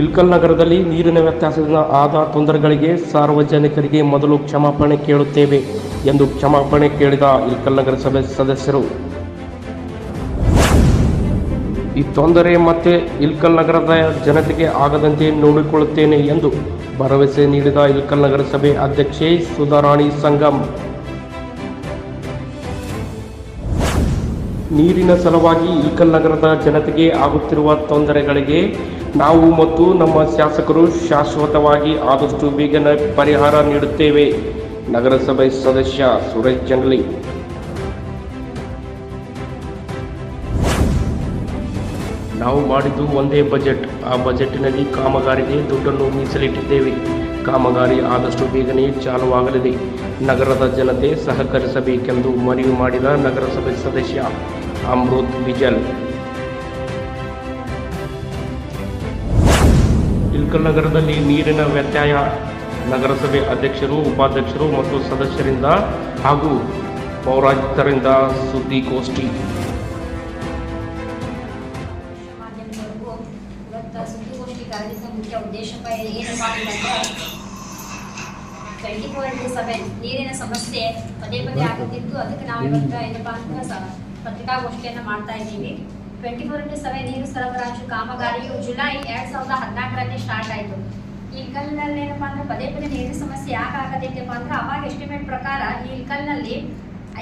ಇಲ್ಕಲ್ ನಗರದಲ್ಲಿ ನೀರಿನ ವ್ಯತ್ಯಾಸದಿಂದ ಆದ ತೊಂದರೆಗಳಿಗೆ ಸಾರ್ವಜನಿಕರಿಗೆ ಮೊದಲು ಕ್ಷಮಾಪಣೆ ಕೇಳುತ್ತೇವೆ ಎಂದು ಕ್ಷಮಾಪಣೆ ಕೇಳಿದ ಇಲ್ಕಲ್ ನಗರಸಭೆ ಸದಸ್ಯರು. ಈ ತೊಂದರೆ ಮತ್ತೆ ಇಲ್ಕಲ್ ನಗರದ ಜನತೆಗೆ ಆಗದಂತೆ ನೋಡಿಕೊಳ್ಳುತ್ತೇನೆ ಎಂದು ಭರವಸೆ ನೀಡಿದ ಇಲ್ಕಲ್ ನಗರಸಭೆ ಅಧ್ಯಕ್ಷೆ ಸುಧಾರಾಣಿ ಸಂಗಮ್. ನೀರಿನ ಸಲುವಾಗಿ ಇಲ್ಕಲ್ ನಗರದ ಜನತೆಗೆ ಆಗುತ್ತಿರುವ ತೊಂದರೆಗಳಿಗೆ ನಾವು ಮತ್ತು ನಮ್ಮ ಶಾಸಕರು ಶಾಶ್ವತವಾಗಿ ಆದಷ್ಟು ಬೇಗನೆ ಪರಿಹಾರ ನೀಡುತ್ತೇವೆ. ನಗರಸಭೆ ಸದಸ್ಯ ಸುರೇಶ್ ಜಂಗ್ಲಿ. ನಾವು ಮಾಡಿದ್ದು ಒಂದೇ ಬಜೆಟ್. ಆ ಬಜೆಟ್ನಲ್ಲಿ ಕಾಮಗಾರಿಗೆ ದುಡ್ಡನ್ನು ಮೀಸಲಿಟ್ಟಿದ್ದೇವೆ. ಕಾಮಗಾರಿ ಆದಷ್ಟು ಬೇಗನೆ ಚಾಲುವಾಗಲಿದೆ. ನಗರದ ಜನತೆ ಸಹಕರಿಸಬೇಕೆಂದು ಮನವಿ ಮಾಡಿದ ನಗರಸಭೆ ಸದಸ್ಯ ಅಮೃತ್ ಬಿಜಲ್ ಇಲ್ಕಲ್ ನಗರದಲ್ಲಿ ನೀರಿನ ವ್ಯತ್ಯಯ ನಗರಸಭೆ ಅಧ್ಯಕ್ಷರು, ಉಪಾಧ್ಯಕ್ಷರು ಮತ್ತು ಸದಸ್ಯರಿಂದ ಹಾಗೂ ಪೌರಾಯುಕ್ತರಿಂದ ಸುದ್ದಿಗೋಷ್ಠಿ. ಟ್ವೆಂಟಿ ಫೋರ್ ಇಂಟು ಸೆವೆನ್ ನೀರಿನ ಸಮಸ್ಯೆ ಪದೇ ಪದೇ ಆಗುತ್ತಿತ್ತು ಅದಕ್ಕೆ ನಾವು ಇವತ್ತು ಏನಪ್ಪಾ ಸ ಪತ್ರಿಕಾಗೋಷ್ಠಿಯನ್ನು ಮಾಡ್ತಾ ಇದ್ದೀವಿ. ಟ್ವೆಂಟಿ ಫೋರ್ ಇಂಟು ಸೆವೆನ್ ನೀರು ಸರಬರಾಜು ಕಾಮಗಾರಿಯು ಜುಲೈ ಎರಡ್ ಸಾವಿರದ ಹದಿನಾಲ್ಕರಲ್ಲಿ ಸ್ಟಾರ್ಟ್ ಆಯಿತು. ಈ ಇಲ್ಕಲ್ನಲ್ಲಿ ಏನಪ್ಪ ಪದೇ ಪದೇ ನೀರಿನ ಸಮಸ್ಯೆ ಯಾಕೆ ಆಗತೈತಪ್ಪ ಅಂದ್ರೆ ಅವಾಗ ಎಸ್ಟಿಮೇಟ್ ಪ್ರಕಾರ ಈ ಇಲ್ಕಲ್ನಲ್ಲಿ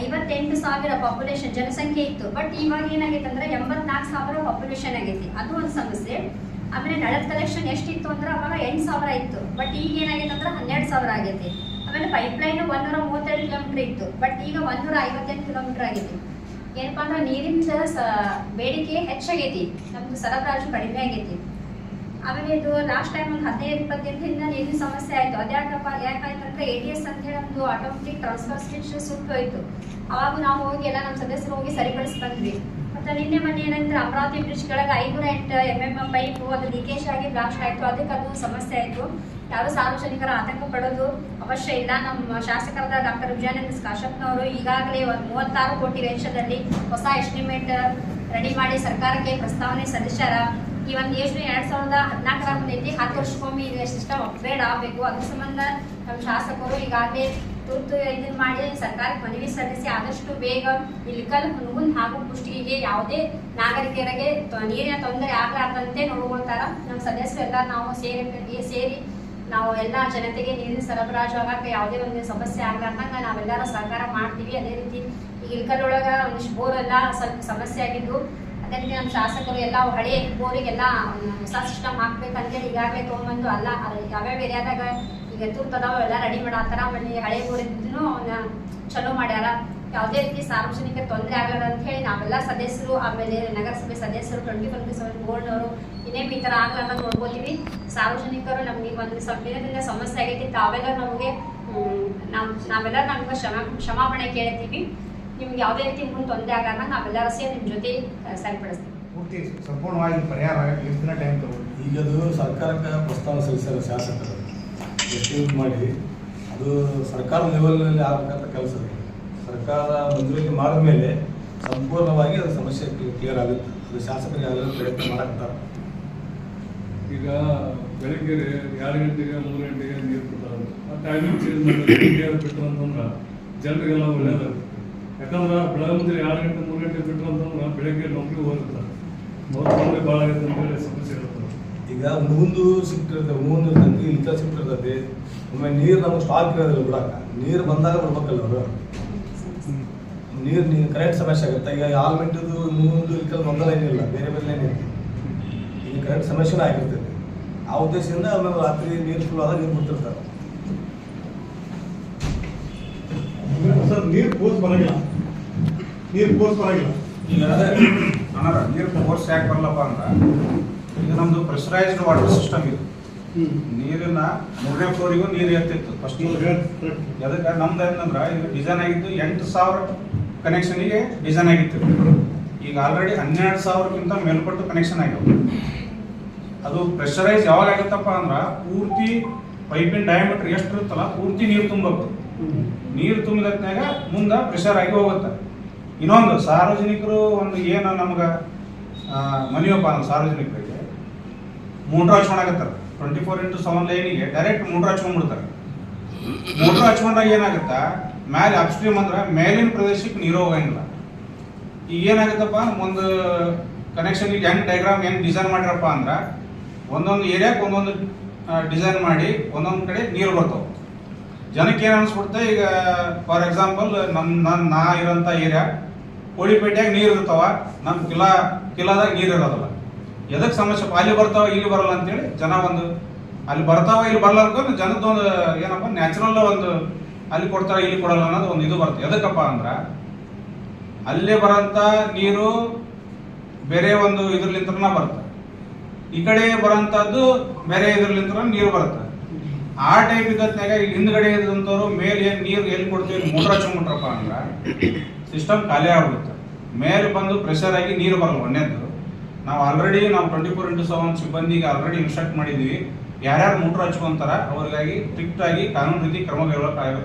ಐವತ್ತೆಂಟು ಸಾವಿರ ಪಾಪ್ಯುಲೇಷನ್ ಜನಸಂಖ್ಯೆ ಇತ್ತು. ಬಟ್ ಇವಾಗ ಏನಾಗೈತೆ ಅಂದ್ರೆ ಎಂಬತ್ನಾಲ್ಕು ಸಾವಿರ ಪಾಪ್ಯುಲೇಷನ್ ಆಗೈತಿ. ಅದು ಒಂದು ಸಮಸ್ಯೆ. ಆಮೇಲೆ ನಳದ ಕಲೆಕ್ಷನ್ ಎಷ್ಟಿತ್ತು ಅಂದ್ರೆ ಅವಾಗ ಎಂಟು ಸಾವಿರ ಇತ್ತು. ಬಟ್ ಈಗ ಏನಾಗೈತೆ ಅಂದ್ರೆ ಹನ್ನೆರಡು ಸಾವಿರ ಆಗೈತಿ. ಆಮೇಲೆ ಪೈಪ್ ಲೈನ್ ಒಂದೂರ ಮೂವತ್ತೆರಡು ಕಿಲೋಮೀಟರ್ ಇತ್ತು. ಬಟ್ ಈಗ ಒಂದೂರ ಐವತ್ತೆಂಟು ಕಿಲೋಮೀಟರ್ ಆಗೈತಿ. ಏನಪ್ಪಾ ಅಂದ್ರೆ ನೀರಿನ ಬೇಡಿಕೆ ಹೆಚ್ಚಾಗೈತಿ. ನಮ್ದು ಸರಬರಾಜು ಕಡಿಮೆ ಆಗೈತಿ. ಆಮೇಲೆ ಇದು ಲಾಸ್ಟ್ ಟೈಮ್ ಒಂದು ಹದಿನೈದು ದಿನದಿಂದ ನೀರಿನ ಸಮಸ್ಯೆ ಆಯ್ತು. ಅದ್ಯಾಕಪ್ಪ ಯಾಕಾಯ್ತಂದ್ರೆ ಎ ಡಿ ಎಸ್ ಅಂತ ಹೇಳಿ ಒಂದು ಆಟೋಮೆಟಿಕ್ ಟ್ರಾನ್ಸ್ಫರ್ ಸ್ವಿಚ್ ಸುಟ್ಟು ಹೋಯ್ತು. ಅವಾಗ ನಾವು ಹೋಗಿ ಎಲ್ಲ ನಮ್ಮ ಸದಸ್ಯರು ಹೋಗಿ ಸರಿಪಡಿಸಿ ಬಂದ್ವಿ ಮತ್ತೆ ನಿನ್ನೆ ಮೊನ್ನೆ ಏನಂದ್ರೆ ಅಮರಾವತಿ ಬ್ರಿಡ್ಜ್ ಕೆಳಗೆ ಐನೂರ ಎಂಟು ಎಂ ಎಂ ಪೈಪು ಅದು ಲೀಕೇಜ್ ಆಗಿ ಬ್ಲಾಸ್ಟ್ ಆಯಿತು. ಅದಕ್ಕೆ ಅದು ಸಮಸ್ಯೆ ಆಯಿತು. ಯಾರು ಸಾರ್ವಜನಿಕರ ಆತಂಕ ಪಡೋದು ಅವಶ್ಯ ಇಲ್ಲ. ನಮ್ಮ ಶಾಸಕರಾದ ಡಾಕ್ಟರ್ ವಿಜಯಾನಂದ ಕಾಶಪ್ಪನವರು ಈಗಾಗಲೇ ಒಂದು ಮೂವತ್ತಾರು ಕೋಟಿ ವೆಚ್ಚದಲ್ಲಿ ಹೊಸ ಎಸ್ಟಿಮೇಟ್ ರೆಡಿ ಮಾಡಿ ಸರ್ಕಾರಕ್ಕೆ ಪ್ರಸ್ತಾವನೆ ಸಲ್ಲಿಸ್ಯಾರ. ಈ ಒಂದು ಯೋಜನೆ ಎರಡು ಸಾವಿರದ ಹದಿನಾಲ್ಕರ ಮುಂದೈತಿ. ಹತ್ತು ವರ್ಷಕ್ಕೊಮ್ಮೆ ಸಿಸ್ಟಮ್ ಅಪ್ಗ್ರೇಡ್ ಆಗಬೇಕು. ಅದ್ರ ಸಂಬಂಧ ನಮ್ಮ ಶಾಸಕರು ಈಗಾಗಲೇ ತುರ್ತು ಇದನ್ನ ಮಾಡಿ ಸರ್ಕಾರ ಮನವಿ ಸಲ್ಲಿಸಿ ಆದಷ್ಟು ಬೇಗ ಇಲ್ಕಲ್ ಹುನಗುಂದ್ ಹಾಗೂ ಕುಷ್ಟಗಿಗೆ ಯಾವುದೇ ನಾಗರಿಕರಿಗೆ ನೀರಿನ ತೊಂದರೆ ಆಗಲಾರ್ದಂತೆ ನೋಡ್ಕೊಳ್ತಾರ. ನಮ್ಮ ಸದಸ್ಯರು ಎಲ್ಲ ನಾವು ಸೇರಿ ಸೇರಿ ನಾವು ಎಲ್ಲ ಜನತೆಗೆ ನೀರಿನ ಸರಬರಾಜು ಆಗಕ್ಕೆ ಯಾವುದೇ ಒಂದು ಸಮಸ್ಯೆ ಆಗ್ಲಾರ್ದಂಗ ನಾವೆಲ್ಲರೂ ಸಹಕಾರ ಮಾಡ್ತೀವಿ. ಅದೇ ರೀತಿ ಈ ಒಳಗ ಒಂದಿಷ್ಟು ಬೋರ್ ಎಲ್ಲ ಸ್ವಲ್ಪ ಸಮಸ್ಯೆ ಆಗಿದ್ದು, ಅದೇ ರೀತಿ ನಮ್ಮ ಶಾಸಕರು ಎಲ್ಲ ಹಳೆ ಬೋರಿಗೆಲ್ಲ ಹೊಸ ಸಿಸ್ಟಮ್ ಹಾಕ್ಬೇಕಂತೇಳಿ ಈಗಾಗಲೇ ತೊಗೊಂಡ್ಬಂದು ಅಲ್ಲ ಯಾವ್ಯಾವ ಏರಿಯಾದಾಗ ಈಗ ತುರ್ತು ಅದಾವ ಎಲ್ಲ ರೆಡಿ ಮಾಡತ್ತಾರ ಆಮೇಲೆ ಹಳೆ ಬೋರ್ ಇದ್ದೂ ಅವನ್ನ ಚಲೋ ಮಾಡ್ಯಾರ. ಯಾವುದೇ ರೀತಿ ಸಾರ್ವಜನಿಕ ತೊಂದರೆ ಆಗಲ್ಲ ಅಂತ ಹೇಳಿ ನಾವೆಲ್ಲ ಸದಸ್ಯರು ಆಮೇಲೆ ನಗರಸಭೆ ಸದಸ್ಯರು ಟ್ವೆಂಟಿ ಒನ್ ಸೆವೆನ್ ಬೋರ್ಡ್ನವರು ಇನ್ನೇ ಈ ಥರ ಆಗಲ್ಲ ನೋಡ್ಕೋತೀವಿ. ಸಾರ್ವಜನಿಕರು ನಮಗೆ ಒಂದು ಸ್ವಲ್ಪ ದಿನದಿಂದ ಸಮಸ್ಯೆ ಆಗೈತಿ ತಾವೆಲ್ಲ ನಮಗೆ ನಾವು ನಾವೆಲ್ಲ ನಮ್ಗೆ ಕ್ಷಮ ಕ್ಷಮಾಪಣೆ ಕೇಳ್ತೀವಿ. ನಿಮ್ಗೆ ಯಾವುದೇ ರೀತಿ ಮುಂದೆ ತೊಂದರೆ ಆಗಲ್ಲ ನಾವೆಲ್ಲರೂ ಸೇರಿ ನಿಮ್ಮ ಜೊತೆ ಸರಿಪಡಿಸ್ತೀವಿ. ಪೂರ್ತಿ ಸಂಪೂರ್ಣವಾಗಿ ಪರಿಹಾರ ಆಗಕ್ಕೆ ಎಷ್ಟು ದಿನ ಟೈಮ್ ಸರ್ಕಾರಕ್ಕೆ ಪ್ರಸ್ತಾವ ಸಲ್ಲಿಸ್ಯಾರ ಶಾಸಕರು. ಎಸ್ಟಿಮೇಟ್ ಮಾಡಿ ಅದು ಸರ್ಕಾರ ಲೆವೆಲ್ನಲ್ಲಿ ಆಗಬೇಕಂತ ಕೆಲಸ ಸರ್ಕಾರ ಮಂಜೂರಿ ಮಾಡಿದ ಮೇಲೆ ಸಂಪೂರ್ಣವಾಗಿ ಅದು ಸಮಸ್ಯೆ ಕ್ಲಿಯರ್ ಆಗುತ್ತೆ. ಅದು ಶಾಸಕರಿಗೆ ಆಗಲು ಪ್ರಯತ್ನ ಮಾಡಕ್ತಾರೆ ಈಗ ಬೆಳಿಗ್ಗೆ ಎರಡು ಗಂಟೆಗೆ ಮೂರು ಗಂಟೆಗೆ ನೀರು ಕೊಡ್ತಾರೆ ಆ ಟೈಮಿಂಗ್ ಚೇಂಜ್ ಮಾಡಿ ಅಂತಂದ್ರೆ ಜನರಿಗೆಲ್ಲ ಒಳ್ಳೇದಾಗುತ್ತೆ ಯಾಕಂದ್ರೆ ಬೆಳಗ್ಗೆ ಎರಡು ಗಂಟೆ, ಮೂರು ಗಂಟೆ ಬಿಟ್ಟರು ಅಂತಂದ್ರೆ ಬೆಳಗ್ಗೆ ನೌಕರಿ ಹೋಗಿರ್ತಾರೆ ಅವ್ರ ಭಾಳ ಆಗುತ್ತೆ ಅಂತೇಳಿ ಸಮಸ್ಯೆ ಈಗ ಮುಂದು ಸಿಕ್ತಿರ್ತದೆ ಮುಂದು ತಂಗಿ ಇಲ್ಕ ಸಿಕ್ತಿರ್ತೈತಿ ಒಮ್ಮೆ ನೀರು ನಮಗೆ ಸ್ಟಾಕ್ ಇರೋದಿಲ್ಲ ಬಿಡಾಕ ನೀರು ಬಂದಾಗ ಬಿಡ್ಬೇಕಲ್ಲ ಅವರು. ನೀರು ನೀರು ಕರೆಂಟ್ ಸಮಸ್ಯೆ ಆಗುತ್ತೆ. ಈಗ ಆಲ್ಮೆಂಟದು ಮುಂದು ಇಲ್ಕಲ್ ಒಂದಲ್ಲ ಏನಿಲ್ಲ ಬೇರೆ ಬೇರೆ ಏನಿಲ್ಲ. ಈಗ ಕರೆಂಟ್ ಸಮಸ್ಯೆನೂ ಆಗಿರ್ತೈತಿ ಆ ಉದ್ದೇಶದಿಂದ ಆಮೇಲೆ ರಾತ್ರಿ ನೀರು ಫುಲ್ ಆದಾಗ ನೀರು ಬಿಡ್ತಿರ್ತಾರೆ. ಸರ್ ನೀರು ಪೋಸ್ ಬರಂಗಿಲ್ಲ. ನೀರು ಪೋಸ್ ಬರಂಗಿಲ್ಲ. ಈಗ ಅಣ್ಣಾರ ನೀರು ಫೋರ್ಸ್ ಯಾಕೆ ಬರಲ್ಲಪ್ಪ ಅಂದ್ರೆ ಈಗ ನಮ್ದು ಪ್ರೆಷರೈಸ್ಡ್ ವಾಟರ್ ಸಿಸ್ಟಮ್ ಇದು. ನೀರನ್ನ ಮೂರನೇ ಫ್ಲೋರಿಗೂ ನೀರು ಎತ್ತಿತ್ತು ಫಸ್ಟ್ ಅದಕ್ಕೆ ನಮ್ದು ಏನಂದ್ರೆ ಇದು ಡಿಸೈನ್ ಆಗಿದ್ದು ಎಂಟು ಸಾವಿರ ಕನೆಕ್ಷನಿಗೆ ಡಿಸೈನ್ ಆಗಿತ್ತು. ಈಗ ಆಲ್ರೆಡಿ ಹನ್ನೆರಡು ಸಾವಿರಕ್ಕಿಂತ ಮೇಲ್ಪಟ್ಟು ಕನೆಕ್ಷನ್ ಆಗಿದೆ ಅದು ಪ್ರೆಷರೈಸ್ ಯಾವಾಗ ಆಗುತ್ತಪ್ಪ ಅಂದ್ರೆ ಪೂರ್ತಿ ಪೈಪಿನ ಡಯಾಮೀಟರ್ ಎಷ್ಟು ಇರುತ್ತಲ್ಲ ಪೂರ್ತಿ ನೀರು ತುಂಬಬೇಕು. ನೀರು ತುಂಬಿದತ್ನಾಗ ಮುಂದೆ ಪ್ರೆಷರ್ ಆಗಿ ಹೋಗುತ್ತೆ. ಇನ್ನೊಂದು ಸಾರ್ವಜನಿಕರು ಒಂದು ಏನು ನಮ್ಗೆ ಮನೆಯಪ್ಪ ಅಂದ್ರೆ ಸಾರ್ವಜನಿಕರಿಗೆ. ಮೋಟ್ರ್ ಹಚ್ಕೊಂಡಾಗತ್ತಾರ ಟ್ವೆಂಟಿ ಫೋರ್ ಇಂಟು ಸೆವೆನ್ ಲೈನಿಗೆ ಡೈರೆಕ್ಟ್ ಮೋಟ್ರ್ ಹಚ್ಕೊಂಡ್ಬಿಡ್ತಾರೆ ಮೋಟ್ರ್ ಹಚ್ಕೊಂಡಾಗ ಏನಾಗುತ್ತಾ? ಮ್ಯಾಲೆ ಅಪ್ಸ್ಟ್ರೀಮ್ ಅಂದ್ರೆ ಮೇಲಿನ ಪ್ರದೇಶಕ್ಕೆ ನೀರು ಹೋಗಂಗಿಲ್ಲ. ಈಗ ಏನಾಗುತ್ತಪ್ಪ? ಒಂದು ಕನೆಕ್ಷನ್ ಹೆಂಗ್ ಡೈಗ್ರಾಮ್ ಹೆಂಗ್ ಡಿಸೈನ್ ಮಾಡಿರಪ್ಪ ಅಂದ್ರ ಒಂದೊಂದು ಏರಿಯಾಕ್ಕೆ ಒಂದೊಂದು ಡಿಸೈನ್ ಮಾಡಿ ಒಂದೊಂದು ಕಡೆ ನೀರು ಬರ್ತಾವ. ಜನಕ್ಕೆ ಏನು ಅನ್ಸ್ಬಿಡ್ತೆ? ಈಗ ಫಾರ್ ಎಕ್ಸಾಂಪಲ್ ನಮ್ಮ ನನ್, ನಾ ಇರೋಂಥ ಏರಿಯಾ ಕೋಳಿಪೇಟೆಯಾಗ ನೀರು ಇರ್ತಾವ. ನಮ್ಮ ಕಿಲಾ, ಕಿಲಾದಾಗ ನೀರು ಇರೋದಿಲ್ಲ. ಎದಕ್ಕೆ ಸಮಸ್ಯೆ ಅಲ್ಲಿ ಬರ್ತಾವ, ಇಲ್ಲಿ ಬರಲ್ಲ ಅಂತೇಳಿ ಜನ ಒಂದು ಅಲ್ಲಿ ಬರ್ತಾವ, ಇಲ್ಲಿ ಬರಲ್ಲ ಅನ್ಕೊಂಡು ಜನದೊಂದು ಏನಪ್ಪ ನ್ಯಾಚುರಲ್ ಒಂದು ಅಲ್ಲಿ ಕೊಡ್ತಾರ, ಇಲ್ಲಿ ಕೊಡಲ್ಲ ಅನ್ನೋದು ಒಂದು ಇದು ಬರುತ್ತೆ ಎದಕ್ಕಪ್ಪ ಅಂದ್ರೆ ಅಲ್ಲೇ ಬರೋಂಥ ನೀರು ಬೇರೆ ಒಂದು ಇದ್ರಲಿಂತ್ರನ ಬರುತ್ತೆ. ಈ ಕಡೆ ಬರೋಂಥದ್ದು ಬೇರೆ ಇದ್ರಲಿಂತ್ರ ನೀರು ಬರುತ್ತೆ. ಆ ಟೈಪ್ ಇದ್ದತ್ನಾಗ ಹಿಂದ್ಗಡೆ ಇದ್ದಂಥವ್ರು ಮೇಲೆ ಏನ್ ನೀರು ಎಲ್ಲಿ ಕೊಡ್ತೀವಿ ಮೋಟ್ರ್ ಹಚ್ಕೊಂಡ್ಬಿಟ್ರಪ್ಪ ಅಂದ್ರೆ ಸಿಸ್ಟಮ್ ಖಾಲಿ ಆಗ್ಬಿಡುತ್ತೆ. ಮೇಲೆ ಬಂದು ಪ್ರೆಷರ್ ಆಗಿ ನೀರು ಬರಲ್ಲ ಒಂದೇದ್ದು ನಾವು ಆಲ್ರೆಡಿ ನಾವು ಟ್ವೆಂಟಿ ಫೋರ್ ಇಂಟು ಸೆವೆನ್ ಸಿಬ್ಬಂದಿಗೆ ಆಲ್ರೆಡಿ ಇನ್ಸ್ಟ್ರಕ್ಟ್ ಮಾಡಿದ್ವಿ. ಯಾರ್ಯಾರು ಮೋಟ್ರ್ ಹಚ್ಕೊಂತಾರ ಅವ್ರಿಗಾಗಿ ಸ್ಟ್ರಿಕ್ಟ್ ಆಗಿ ಕಾನೂನು ರೀತಿ ಕ್ರಮ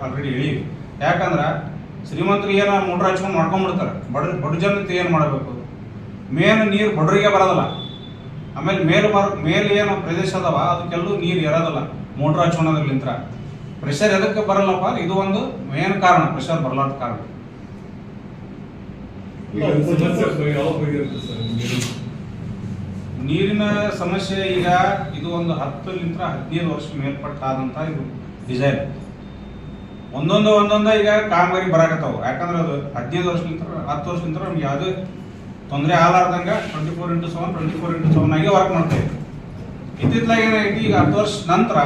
ಆಲ್ರೆಡಿ ಹೇಳಿವಿ ಯಾಕಂದ್ರೆ ಶ್ರೀಮಂತರು ಏನೋ ಮೋಟ್ರ್ ಹಚ್ಕೊಂಡು ಮಾಡ್ಕೊಂಡ್ಬಿಡ್ತಾರೆ ಬಡ ಬಡ ಜನತೆ ಏನು ಮಾಡಬೇಕು? ಮೇನ್ ನೀರು ಬಡವರಿಗೆ ಬರೋದಿಲ್ಲ. ಆಮೇಲೆ ಮೇಲ್ ಬರ ಮೇಲೆ ಏನು ಪ್ರದೇಶ ಅದಾವ, ಅದಕ್ಕೆಲ್ಲೂ ನೀರು ಇರೋದಿಲ್ಲ ಮೋಟ್ರ್ ಹಚ್ಕೊಳೋದ್ರಲಿಂತ್ರ ಪ್ರೆಷರ್ ಎದಕ್ಕೆ ಬರಲ್ಲಪ್ಪ? ಇದು ಒಂದು ಮೇನ್ ಕಾರಣ ಪ್ರೆಷರ್ ಬರಲಾರ್ದ ಕಾರಣ ಈಗ ಸಮಸ್ಯೆ ಯಾವಾಗ ಬಗೆಹರುತ್ತೆ ಸರ್ ನೀರು? ನೀರಿನ ಸಮಸ್ಯೆ ಈಗ ಇದು ಒಂದು ಹತ್ತರಿಂದ ಹದಿನೈದು ವರ್ಷ ಮೇಲ್ಪಟ್ಟಾದಂತ ಇದು ಡಿಸೈನ್ ಒಂದೊಂದು ಒಂದೊಂದ ಈಗ ಕಾಮಗಾರಿ ಬರಾಕತ್ತಾವ. ಯಾಕಂದ್ರೆ ಅದು ಹದಿನೈದು ವರ್ಷಲಿಂತ್ರ, ಹತ್ತು ವರ್ಷಲಿಂತ್ರ ನಮ್ಗೆ ಯಾವುದೇ ತೊಂದರೆ ಆಗಲಾರ್ದಂಗ twenty four into seven twenty four into seven ಆಗಿ ವರ್ಕ್ ಮಾಡ್ತೇವೆ ಇತ್ತಿತ್ತಲಾಗ ಏನಾಗೈತಿ, ಈಗ ಹತ್ತು ವರ್ಷ ನಂತರ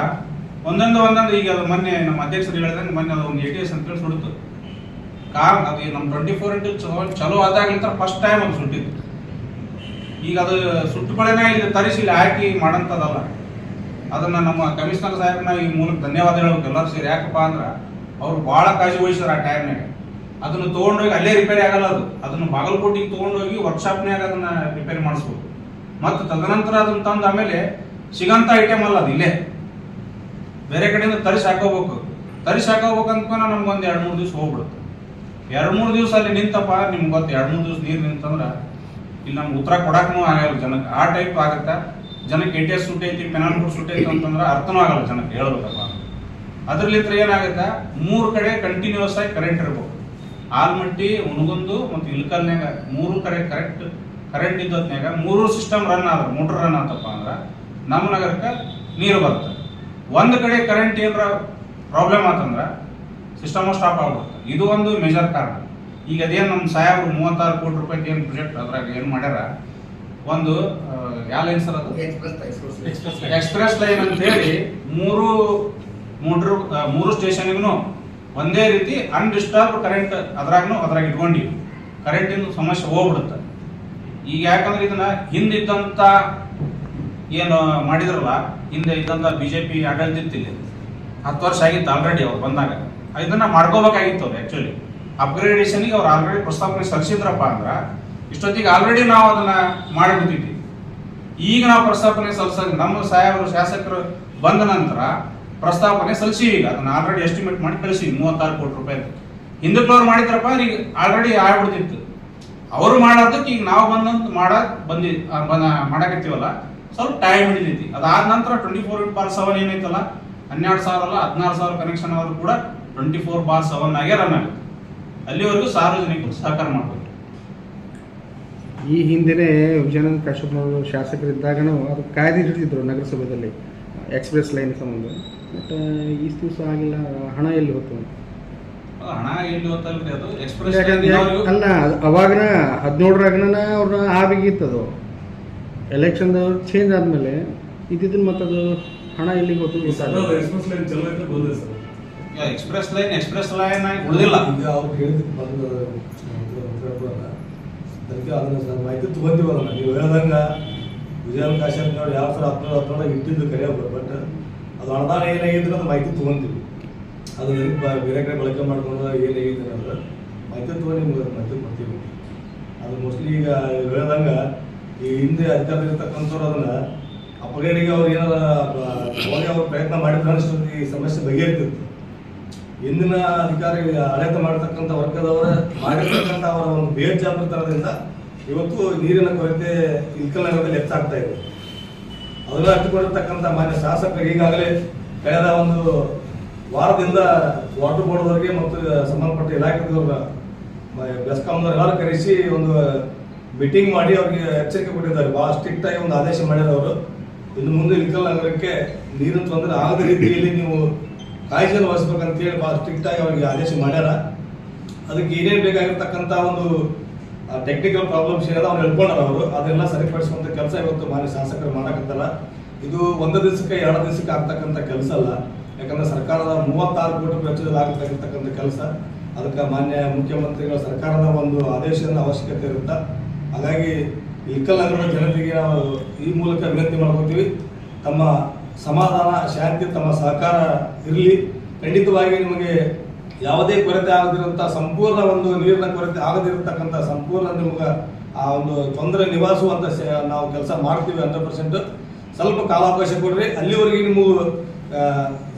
ಒಂದೊಂದು ಒಂದೊಂದು ಈಗ ಅದು ಮೊನ್ನೆ ನಮ್ಮ ಅಧ್ಯಕ್ಷರು ಹೇಳಿದಂಗೆ ಮೊನ್ನೆ ಅದು ಒಂದು ಎ ಟಿ ಎಸ್ ಅಂತೇಳಿ ಸುಡ್ತು ಕಾಮ್ ಅದು ನಮ್ಮ ಟ್ವೆಂಟಿ ಫೋರ್ ಇಂಟು ಚಲೋ ಚಲೋ ಆದಾಗಿಂತ ಫಸ್ಟ್ ಟೈಮ್ ಅದು ಸುಟ್ಟಿದ್ದು. ಈಗ ಅದು ಸುಟ್ಟುಗಳೇನ ಇಲ್ಲಿ ತರಿಸಿ ಇಲ್ಲಿ ಹಾಕಿ ಮಾಡಂತದಲ್ಲ. ಅದನ್ನ ನಮ್ಮ ಕಮಿಷನರ್ ಸಾಹೇಬ್ನ ಈ ಮೂಲಕ ಧನ್ಯವಾದ ಹೇಳ್ಬೇಕು ಎಲ್ಲರೂ ಸೇರಿ. ಯಾಕಪ್ಪ ಅಂದ್ರೆ ಅವ್ರು ಬಹಳ ಕಾಳಜಿ ವಹಿಸ್ತಾರೆ ಆ ಟೈಮ್ನಾಗ ಅದನ್ನು ತೊಗೊಂಡೋಗಿ ಅಲ್ಲೇ ರಿಪೇರಿ ಆಗಲ್ಲ ಅದು. ಅದನ್ನ ಬಾಗಲಕೋಟಿಗೆ ತಗೊಂಡೋಗಿ ವರ್ಕ್ಶಾಪ್ನಾಗ ಅದನ್ನ ರಿಪೇರಿ ಮಾಡಿಸ್ಬೋದು. ಮತ್ತು ತದನಂತರ ಅದನ್ನ ತಂದು ಆಮೇಲೆ ಸಿಗಂತ ಐಟಮ್ ಅಲ್ಲ ಅದು ಇಲ್ಲೇ. ಬೇರೆ ಕಡೆಯಿಂದ ತರಿಸಿ ಹಾಕೋಬೇಕು. ತರಿಸಿ ಹಾಕೋಬೇಕಂತ ನಮ್ಗೊಂದು ಎರಡು ಮೂರು ದಿವಸ ಹೋಗ್ಬಿಡುತ್ತೆ. ಎರಡು ಮೂರು ದಿವಸ ಅಲ್ಲಿ ನಿಂತಪ್ಪ ನಿಮ್ಗೆ ಗೊತ್ತು ಎರಡು ಮೂರು ದಿವಸ ನೀರು ನಿಂತಂದ್ರ ಇಲ್ಲಿ ನಮ್ಗೆ ಉತ್ತರ ಕೊಡಕ್ಕೂ ಆಗಲ್ಲ ಜನಕ್ಕೆ. ಆ ಟೈಪ್ ಆಗುತ್ತೆ. ಜನಕ್ಕೆ ಎ ಟಿ ಎಸ್ ಸುಟ್ಟೈತಿ ಪೆನಾಲ್ ಸುಟ್ಟೈತಿ ಅಂತಂದ್ರೆ ಅರ್ಥನೂ ಆಗಲ್ಲ ಜನಕ್ಕೆ, ಹೇಳ್ಬೇಕಪ್ಪ. ಅದ್ರಲ್ಲಿತ್ರ ಏನಾಗುತ್ತೆ? ಮೂರು ಕಡೆ ಕಂಟಿನ್ಯೂಸ್ ಆಗಿ ಕರೆಂಟ್ ಇರ್ಬೇಕು. ಆಲ್ಮಟ್ಟಿ, ಉಣಗುಂದು ಮತ್ತು ಇಲ್ಕಲ್ನ್ಯಾಗ ಮೂರು ಕಡೆ ಕರೆಕ್ಟ್ ಕರೆಂಟ್ ಇದ್ದೊತ್ನ್ಯಾಗ ಮೂರು ಸಿಸ್ಟಮ್ ರನ್ ಆದ್ರೆ ಮೋಟರ್ ರನ್ ಆತಪ್ಪ ಅಂದ್ರೆ ನಮ್ಮ ನಗರಕ್ಕೆ ನೀರು ಬರುತ್ತೆ. ಒಂದು ಕಡೆ ಕರೆಂಟ್ ಏನರ ಪ್ರಾಬ್ಲಮ್ ಆತಂದ್ರೆ ಸಿಸ್ಟಮ್ ಸ್ಟಾಪ್ ಆಗ್ಬಿಡುತ್ತೆ. ಇದು ಒಂದು ಮೇಜರ್ ಕಾರಣ. ಈಗ ಅದೇನು ನಮ್ಮ ಸಾಹೇಬ್ರು ಮೂವತ್ತಾರು ಕೋಟಿ ರೂಪಾಯಿ ಏನು ಬಜೆಟ್ ಅದ್ರಾಗ ಏನು ಮಾಡ್ಯಾರ? ಒಂದು ಯಾವ ಲೈನ್ ಸರ್ ಅದು? ಎಕ್ಸ್ಪ್ರೆಸ್ ಲೈನ್ ಅಂತ ಹೇಳಿ ಮೂರು ಮೂರು ಮೂರು ಸ್ಟೇಷನ್ಗೂ ಒಂದೇ ರೀತಿ ಅನ್ಡಿಸ್ಟರ್ಬ್ ಕರೆಂಟ್ ಅದ್ರಾಗೂ ಅದ್ರಾಗ ಇಟ್ಕೊಂಡಿವಿ. ಕರೆಂಟಿನ ಸಮಸ್ಯೆ ಹೋಗ್ಬಿಡುತ್ತೆ. ಈಗ ಯಾಕಂದ್ರೆ ಇದನ್ನ ಹಿಂದಿದ್ದಂತ ಏನು ಮಾಡಿದ್ರಲ್ಲ ಹಿಂದೆ ಇದ್ದಂತ ಬಿಜೆಪಿ ಆಡಳಿತ ಇತ್ತು ಇಲ್ಲಿ. ಹತ್ತು ವರ್ಷ ಆಗಿತ್ತು ಆಲ್ರೆಡಿ ಅವ್ರು ಬಂದಾಗ. ಇದನ್ನ ಮಾಡ್ಕೋಬೇಕಾಗಿತ್ತು ಅವ್ರು ಆಕ್ಚುಲಿ ಅಪ್ಗ್ರೇಡೇಷನ್ಗೆ ಅವ್ರು ಆಲ್ರೆಡಿ ಪ್ರಸ್ತಾವನೆ ಸಲ್ಲಿಸಿದ್ರಪ್ಪ ಅಂದ್ರ ಇಷ್ಟೊತ್ತಿಗೆ ಆಲ್ರೆಡಿ ನಾವು ಅದನ್ನ ಮಾಡಿಬಿಟ್ಟಿದ್ವಿ. ಈಗ ನಾವು ಪ್ರಸ್ತಾವನೆ ಸಲ್ಲಿಸ ನಮ್ಮ ಸಾಹೇಬರು, ಶಾಸಕರು ಬಂದ ನಂತರ ಪ್ರಸ್ತಾವನೆ ಸಲ್ಲಿಸಿ ಈಗ. ಅದನ್ನ ಆಲ್ರೆಡಿ ಎಸ್ಟಿಮೇಟ್ ಮಾಡಿ ಕಳಿಸಿ ಮೂವತ್ತಾರು ಕೋಟಿ ರೂಪಾಯಿ ಅವ್ರು ಮಾಡಿದ್ರಪ್ಪ, ಈಗ ಆಲ್ರೆಡಿ ಆಗ್ಬಿಡ್ತಿತ್ತು. ಅವರು ಮಾಡೋದಕ್ಕೆ ಈಗ ನಾವು ಬಂದಂತ ಮಾಡಕ್ ಬಂದಿ ಬಂದ ಮಾಡಕತ್ತೀವಲ್ಲ, ಸ್ವಲ್ಪ ಟೈಮ್ ಹಿಡಿದೈತಿ ಅದಾದ ನಂತರ ಟ್ವೆಂಟಿ ಫೋರ್ ಬಾರ್ ಸೆವೆನ್ ಏನೈತಲ್ಲ ಹನ್ನೆರಡು ಸಾವಿರ ಅಲ್ಲ, ಹದಿನಾರು ಸಾವಿರ ಕನೆಕ್ಷನ್ ಆದ್ರೂ ಕೂಡ ಟ್ವೆಂಟಿ ಫೋರ್ ಬಾರ್ ಸೆವೆನ್ ಆಗೇ ರನ್ ಆಗುತ್ತೆ. ಅಲ್ಲಿವರೆಗೂ ಸಾರ್ವಜನಿಕರು ಸಹಕಾರ ಮಾಡಬೇಕು ಈ ಹಿಂದೆ ವಿಜಯಾನಂದ ಕಾಶ್ಯಪ್ನವರು ಶಾಸಕರಿದ್ದಾಗನೂ ಅದು ಕಾಯ್ದೆ ಹಿಡಿದಿದ್ರು ನಗರಸಭೆಯಲ್ಲಿ ಎಕ್ಸ್ಪ್ರೆಸ್ ಲೈನ್ ಸಂಬಂಧ. ಬಟ್ ಇಷ್ಟು ದಿವಸ ಆಗಿಲ್ಲ ಹಣ ಎಲ್ಲಿ ಹೋಗ್ತು ಹಣ ಎಲ್ಲಿ ಹೋಗ್ತಲ್ರಿ ಅದು? ಎಕ್ಸ್ಪ್ರೆಸ್ ಅಲ್ಲ ಅವಾಗನ ಹದಿನೇಳರಾಗನ ಅವ್ರನ್ನ ಅದು ಎಲೆಕ್ಷನ್ ಚೇಂಜ್ ಆದಮೇಲೆ ಇದ್ದಿದ್ದನ್ನ ಮತ್ತದು ಹಣ ಎಲ್ಲಿಗೆ ಹೋಗ್ತದೆ ಎಕ್ಸ್ಪ್ರೆಸ್ ಲೈನ್ ಚಲೋ ಐತೆ ಬಂದಿದೆ sir. Express line express line ಆಗಿ ಉಳಿದಿಲ್ಲ. ಈಗ ಅವ್ರು ಹೇಳಿದಕ್ಕೆ ಬಂದು ಅದಕ್ಕೆ ಅದನ್ನ ನಾನು ಮಾಹಿತಿ ತಗೊಂತೀವಲ್ಲ ನೀವು. ಹೇಳ್ದಂಗ ಕಾಶ್ಯಪ್ ನೋಡಿ ಯಾವ ಥರ ಹತ್ತು ಹತ್ತೊಳಗೆ ಇಟ್ಟಿದ್ದು ಕರೆ ಬಟ್ ಅದು ಅನುದಾನ ಏನಾಗಿದ್ರೆ ಅದು ಮಾಹಿತಿ ತಗೊಂತೀವಿ. ಅದು ಬೇರೆ ಕಡೆ ಬಳಕೆ ಮಾಡ್ಕೊಂಡು ಏನಾಗಿದೆ ಅಂದ್ರೆ ಮಾಹಿತಿ ತಗೊಂಡು ನಿಮ್ಗೆ ಮಾಹಿತಿ ಕೊಡ್ತೀವಿ. ಅದು ಮೋಸ್ಟ್ಲಿ ಈಗ ಹೇಳ್ದಂಗೆ ಈ ಹಿಂದೆ ಅಧಿಕಾರದಲ್ಲಿರ್ತಕ್ಕಂಥವ್ರು ಅದನ್ನ ಅಪಗೇಡಿಗೆ ಅವ್ರು ಏನಾರ ಅವಾಗ ಅವ್ರು ಪ್ರಯತ್ನ ಮಾಡಿದ್ರೆ ಅನಿಸ್ತದೆ ಈ ಸಮಸ್ಯೆ ಬಗೆಹರಿತಿತ್ತು. ಇಂದಿನ ಅಧಿಕಾರಿ ಆಡಳಿತ ಮಾಡತಕ್ಕಂಥ ವರ್ಗದವರ, ಮಾಡಿರ್ತಕ್ಕಂಥ ಅವರ ಒಂದು ಬೇಜವಾಬ್ದಾರದಿಂದ ಇವತ್ತು ನೀರಿನ ಕೊರತೆ ಇಲ್ಕಲ್ ನಗರದಲ್ಲಿ ಹೆಚ್ಚಾಗ್ತಾ ಇದೆ. ಅದನ್ನ ಹಚ್ಚಿಕೊಂಡಿರ್ತಕ್ಕಂಥ ಮಾನ್ಯ ಶಾಸಕರಿಗೆ ಈಗಾಗಲೇ ಕಳೆದ ಒಂದು ವಾರದಿಂದ ವಾಟರ್ ಬೋರ್ಡ್ದವರಿಗೆ ಮತ್ತು ಸಂಬಂಧಪಟ್ಟ ಇಲಾಖೆದವ್ರ ಬೆಸ್ಕಾಂದವ್ರು ಎಲ್ಲರೂ ಕರೆಸಿ ಒಂದು ಮೀಟಿಂಗ್ ಮಾಡಿ ಅವ್ರಿಗೆ ಎಚ್ಚರಿಕೆ ಕೊಟ್ಟಿದ್ದಾರೆ. ಭಾಳ ಸ್ಟ್ರಿಕ್ಟ್ ಆಗಿ ಒಂದು ಆದೇಶ ಮಾಡಿದವರು. ಇನ್ನು ಮುಂದೆ ಇಲ್ಕಲ್ ನಗರಕ್ಕೆ ನೀರಿನ ತೊಂದರೆ ಆಗದ ರೀತಿಯಲ್ಲಿ ನೀವು ಕಾಳಜಿಯನ್ನು ವಹಿಸ್ಬೇಕಂತ ಹೇಳಿ ಭಾಳ ಸ್ಟ್ರಿಕ್ಟ್ ಆಗಿ ಅವರಿಗೆ ಆದೇಶ ಮಾಡ್ಯಾರ. ಅದಕ್ಕೆ ಏನೇನು ಬೇಕಾಗಿರ್ತಕ್ಕಂಥ ಒಂದು ಟೆಕ್ನಿಕಲ್ ಪ್ರಾಬ್ಲಮ್ಸ್ ಏನಾದ ಅವ್ರು ಹೇಳ್ಕೊಂಡಾರ ಅವರು. ಅದೆಲ್ಲ ಸರಿಪಡಿಸುವಂತ ಕೆಲಸ ಇವತ್ತು ಮಾನ್ಯ ಶಾಸಕರು ಮಾಡಕತ್ತಾರ. ಇದು ಒಂದು ದಿವಸಕ್ಕೆ ಎರಡು ದಿವಸಕ್ಕೆ ಆಗ್ತಕ್ಕಂಥ ಕೆಲಸ ಅಲ್ಲ. ಯಾಕಂದ್ರೆ ಸರ್ಕಾರದ ಮೂವತ್ತಾರು ಕೋಟಿ ವೆಚ್ಚದಲ್ಲಿ ಆಗ್ತಕ್ಕಂಥ ಕೆಲಸ. ಅದಕ್ಕೆ ಮಾನ್ಯ ಮುಖ್ಯಮಂತ್ರಿಗಳ ಸರ್ಕಾರದ ಒಂದು ಆದೇಶದ ಅವಶ್ಯಕತೆ ಇರುತ್ತೆ. ಹಾಗಾಗಿ ಇಕ್ಕಲ್ಲಾಗಿರೋ ಜನತೆಗೆ ನಾವು ಈ ಮೂಲಕ ವಿನಂತಿ ಮಾಡ್ಕೊತೀವಿ. ತಮ್ಮ ಸಮಾಧಾನ ಶಾಂತಿ ತಮ್ಮ ಸಹಕಾರ ಇರಲಿ. ಖಂಡಿತವಾಗಿ ನಿಮಗೆ ಯಾವುದೇ ಕೊರತೆ ಆಗದಿರುವಂಥ ಸಂಪೂರ್ಣ ಒಂದು ನೀರಿನ ಕೊರತೆ ಆಗದಿರತಕ್ಕಂಥ ಸಂಪೂರ್ಣ ನಿಮಗೆ ಆ ಒಂದು ತೊಂದರೆ ನಿವಾರಿಸುವಂತ ನಾವು ಕೆಲಸ ಮಾಡ್ತೀವಿ ಹಂಡ್ರೆಡ್ ಪರ್ಸೆಂಟ್. ಸ್ವಲ್ಪ ಕಾಲಾವಕಾಶ ಕೊಡ್ರಿ. ಅಲ್ಲಿವರೆಗೆ ನಿಮಗೂ ಆ,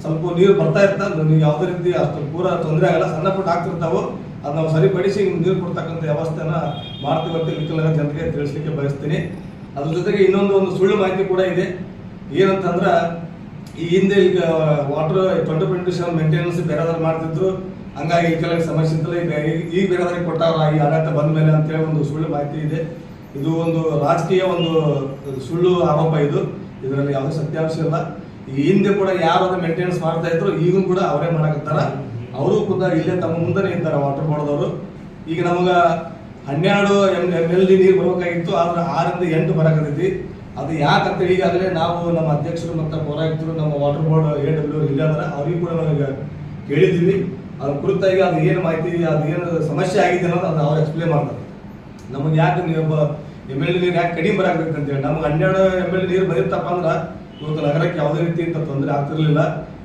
ಸ್ವಲ್ಪ ನೀರು ಬರ್ತಾ ಇರ್ತಾ ನಿಮ್ಗೆ ಯಾವುದೇ ರೀತಿ ಅಷ್ಟು ಪೂರ ತೊಂದರೆ ಆಗಲ್ಲ. ಸಣ್ಣ ಪುಟ್ಟ ಆಗ್ತಿರ್ತಾವೆ ಅದು ನಾವು ಸರಿಪಡಿಸಿ ನೀರು ಕೊಡ್ತಕ್ಕಂಥ ವ್ಯವಸ್ಥೆನ ಮಾಡ್ತೀವಿ ಅಂತ ಇಲ್ಕಲ್ ಜನರಿಗೆ ತಿಳಿಸ್ಲಿಕ್ಕೆ ಬಯಸ್ತೀನಿ. ಅದ್ರ ಜೊತೆಗೆ ಇನ್ನೊಂದು ಒಂದು ಸುಳ್ಳು ಮಾಹಿತಿ ಕೂಡ ಇದೆ. ಏನಂತಂದ್ರ, ಈ ಹಿಂದೆ ಈಗ water twenty twenty seven maintenance ಬೇರೆದಾರು ಮಾಡ್ತಿದ್ರು, ಹಂಗಾಗಿ ಈ ಕೆಲವು ಸಮಸ್ಯೆ ಇತ್ತಲ್ಲ ಈಗ ಈಗ ಬೇರೆದಾರಿಗೆ ಕೊಟ್ಟಾರ ಈ ಆಡಳಿತ ಬಂದ ಮೇಲೆ ಅಂತೇಳಿ ಒಂದು ಸುಳ್ಳು ಮಾಹಿತಿ ಇದೆ. ಇದು ಒಂದು ರಾಜಕೀಯ ಒಂದು ಸುಳ್ಳು ಆರೋಪ ಇದು. ಇದರಲ್ಲಿ ಯಾವುದೇ ಸತ್ಯಾಂಶ ಇಲ್ಲ. ಈ ಹಿಂದೆ ಕೂಡ ಯಾರು ಅದನ್ನ ಮೇಂಟೆನೆನ್ಸ್ ಮಾಡ್ತಾ ಇದ್ರು ಈಗೂ ಕೂಡ ಅವರೇ ಮಾಡಕತ್ತಾರ. ಅವರು ಕೂಡ ಇಲ್ಲೇ ತಮ್ಮ ಮುಂದೆ ಇದ್ದಾರೆ ವಾಟರ್ ಬೋರ್ಡ್ದವರು ಈಗ ನಮಗೆ ಹನ್ನೆರಡು ಎಂ ಎಂ ಎಲ್ ಡಿ ನೀರು ಬರಬೇಕಾಗಿತ್ತು, ಆದ್ರೆ ಆರಿಂದ ಎಂಟು ಬರಕತ್ತೈತಿ ಅದು ಯಾಕಂತ ಈಗಾಗಲೇ ನಾವು ನಮ್ಮ ಅಧ್ಯಕ್ಷರು ಮತ್ತು ಪೌರಾಯುಕ್ತರು, ನಮ್ಮ ವಾಟರ್ ಬೋರ್ಡ್ ಎ ಡಬ್ಲ್ಯೂ ಇಲ್ಲ ಅಂದ್ರೆ ಅವ್ರಿಗೆ ಕೂಡ ನನಗೆ ಕೇಳಿದ್ದೀವಿ ಅದ್ರ ಕುರಿತಾಗಿ ಅದು ಏನು ಮಾಹಿತಿ, ಅದು ಏನು ಸಮಸ್ಯೆ ಆಗಿದೆ ಅನ್ನೋದು ಅದು ಅವ್ರು ಎಕ್ಸ್ಪ್ಲೇನ್ ಮಾಡ್ತಾರೆ. ನಮಗೆ ಯಾಕೆ ನೀವು ಎಂ ಎಲ್ ನೀರು ಯಾಕೆ ಕಡಿಮೆ ಬರಾಕತ್ತೈತೆ ಅಂತೇಳಿ. ನಮ್ಗೆ ಹನ್ನೆರಡು ಎಂ ಎಲ್ ನೀರು ಬಂದಿತ್ತಪ್ಪ ಅಂದ್ರೆ ಇವತ್ತು ನಗರಕ್ಕೆ ಯಾವುದೇ ರೀತಿ ಅಂತ ತೊಂದರೆ ಆಗ್ತಿರ್ಲಿಲ್ಲ.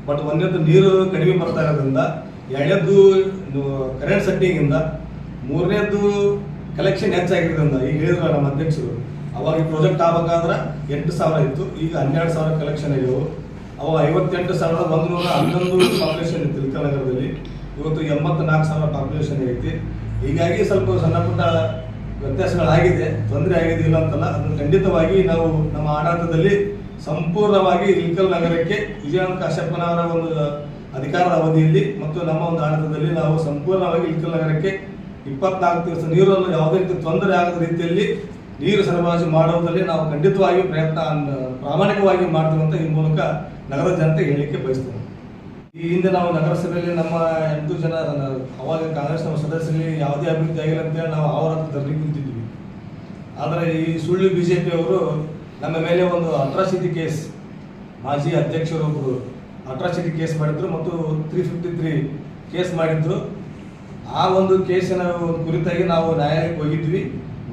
ಬಟ್ ಒಂದೇದ್ದು ನೀರು ಕಡಿಮೆ ಬರ್ತಾ ಇರೋದ್ರಿಂದ ಎರಡನೇದ್ದು ಕರೆಂಟ್ ಸೆಟ್ಟಿಂಗಿಂದ ಮೂರನೇದ್ದು ಕಲೆಕ್ಷನ್ ಹೆಚ್ಚಾಗಿರೋದ್ರಿಂದ ಈಗ ಹೇಳಿದ್ರು ನಮ್ಮ ಅಧ್ಯಕ್ಷರು ಅವಾಗ ಪ್ರಾಜೆಕ್ಟ್ ಆಗ್ಬೇಕಂದ್ರೆ ಎಂಟು ಸಾವಿರ ಇತ್ತು. ಈಗ ಹನ್ನೆರಡು ಸಾವಿರ ಕಲೆಕ್ಷನ್ ಇದೆ ಅವಾಗ ಐವತ್ತೆಂಟು ಸಾವಿರದ ಒಂದು ನೂರ ಹನ್ನೊಂದು ಪಾಪ್ಯುಲೇಷನ್ ಇತ್ತು ಇಲ್ಕಲ್ ನಗರದಲ್ಲಿ ಇವತ್ತು ಎಂಬತ್ನಾಲ್ಕು ಸಾವಿರ ಪಾಪ್ಯುಲೇಷನ್ ಐತಿ. ಹೀಗಾಗಿ ಸ್ವಲ್ಪ ಸಣ್ಣ ಪುಟ್ಟ ವ್ಯತ್ಯಾಸಗಳಾಗಿದೆ. ತೊಂದರೆ ಆಗಿದೆ ಇಲ್ಲ ಅಂತಲ್ಲ. ಅದನ್ನು ಖಂಡಿತವಾಗಿ ನಾವು ನಮ್ಮ ಆಡಳಿತದಲ್ಲಿ ಸಂಪೂರ್ಣವಾಗಿ ಇಲ್ಕಲ್ ನಗರಕ್ಕೆ ವಿಜಯಾನಂದ ಕಾಶ್ಯಪ್ಪನವರ ಒಂದು ಅಧಿಕಾರದ ಅವಧಿಯಲ್ಲಿ ಮತ್ತು ನಮ್ಮ ಒಂದು ಆಡಳಿತದಲ್ಲಿ ನಾವು ಸಂಪೂರ್ಣವಾಗಿ ಇಲ್ಕಲ್ ನಗರಕ್ಕೆ ಇಪ್ಪತ್ನಾಲ್ಕು ದಿವಸ ನೀರನ್ನು ಯಾವುದೇ ರೀತಿ ತೊಂದರೆ ಆಗದ ರೀತಿಯಲ್ಲಿ ನೀರು ಸರಬರಾಜು ಮಾಡುವುದರಲ್ಲಿ ನಾವು ಖಂಡಿತವಾಗಿ ಪ್ರಯತ್ನ ಪ್ರಾಮಾಣಿಕವಾಗಿ ಮಾಡ್ತೀವಿ ಅಂತ ಈ ಮೂಲಕ ನಗರದ ಜನತೆ ಹೇಳಲಿಕ್ಕೆ ಬಯಸ್ತೇನೆ ಈ ಹಿಂದೆ ನಾವು ನಗರಸಭೆಯಲ್ಲಿ ನಮ್ಮ ಎಂಟು ಜನ ಅವಾಗ ಕಾಂಗ್ರೆಸ್ ನಮ್ಮ ಸದಸ್ಯರಲ್ಲಿ ಯಾವುದೇ ಅಭಿವೃದ್ಧಿ ಆಗಿಲ್ಲ ಅಂತೇಳಿ ನಾವು ಅವರ ಧರಣಿ ಕುಂತಿದ್ವಿ. ಆದರೆ ಈ ಸುಳ್ಳು ಬಿ ಜೆ ಅವರು ನಮ್ಮ ಮೇಲೆ ಒಂದು ಅಟ್ರಾಸಿಟಿ ಕೇಸ್, ಮಾಜಿ ಅಧ್ಯಕ್ಷರೊಬ್ಬರು ಅಟ್ರಾಸಿಟಿ ಕೇಸ್ ಮಾಡಿದ್ರು ಮತ್ತು ತ್ರೀ ಫಿಫ್ಟಿ ತ್ರೀ ಕೇಸ್ ಮಾಡಿದ್ರು. ಆ ಒಂದು ಕೇಸಿನ ಕುರಿತಾಗಿ ನಾವು ನ್ಯಾಯಾಲಯಕ್ಕೆ ಹೋಗಿದ್ವಿ.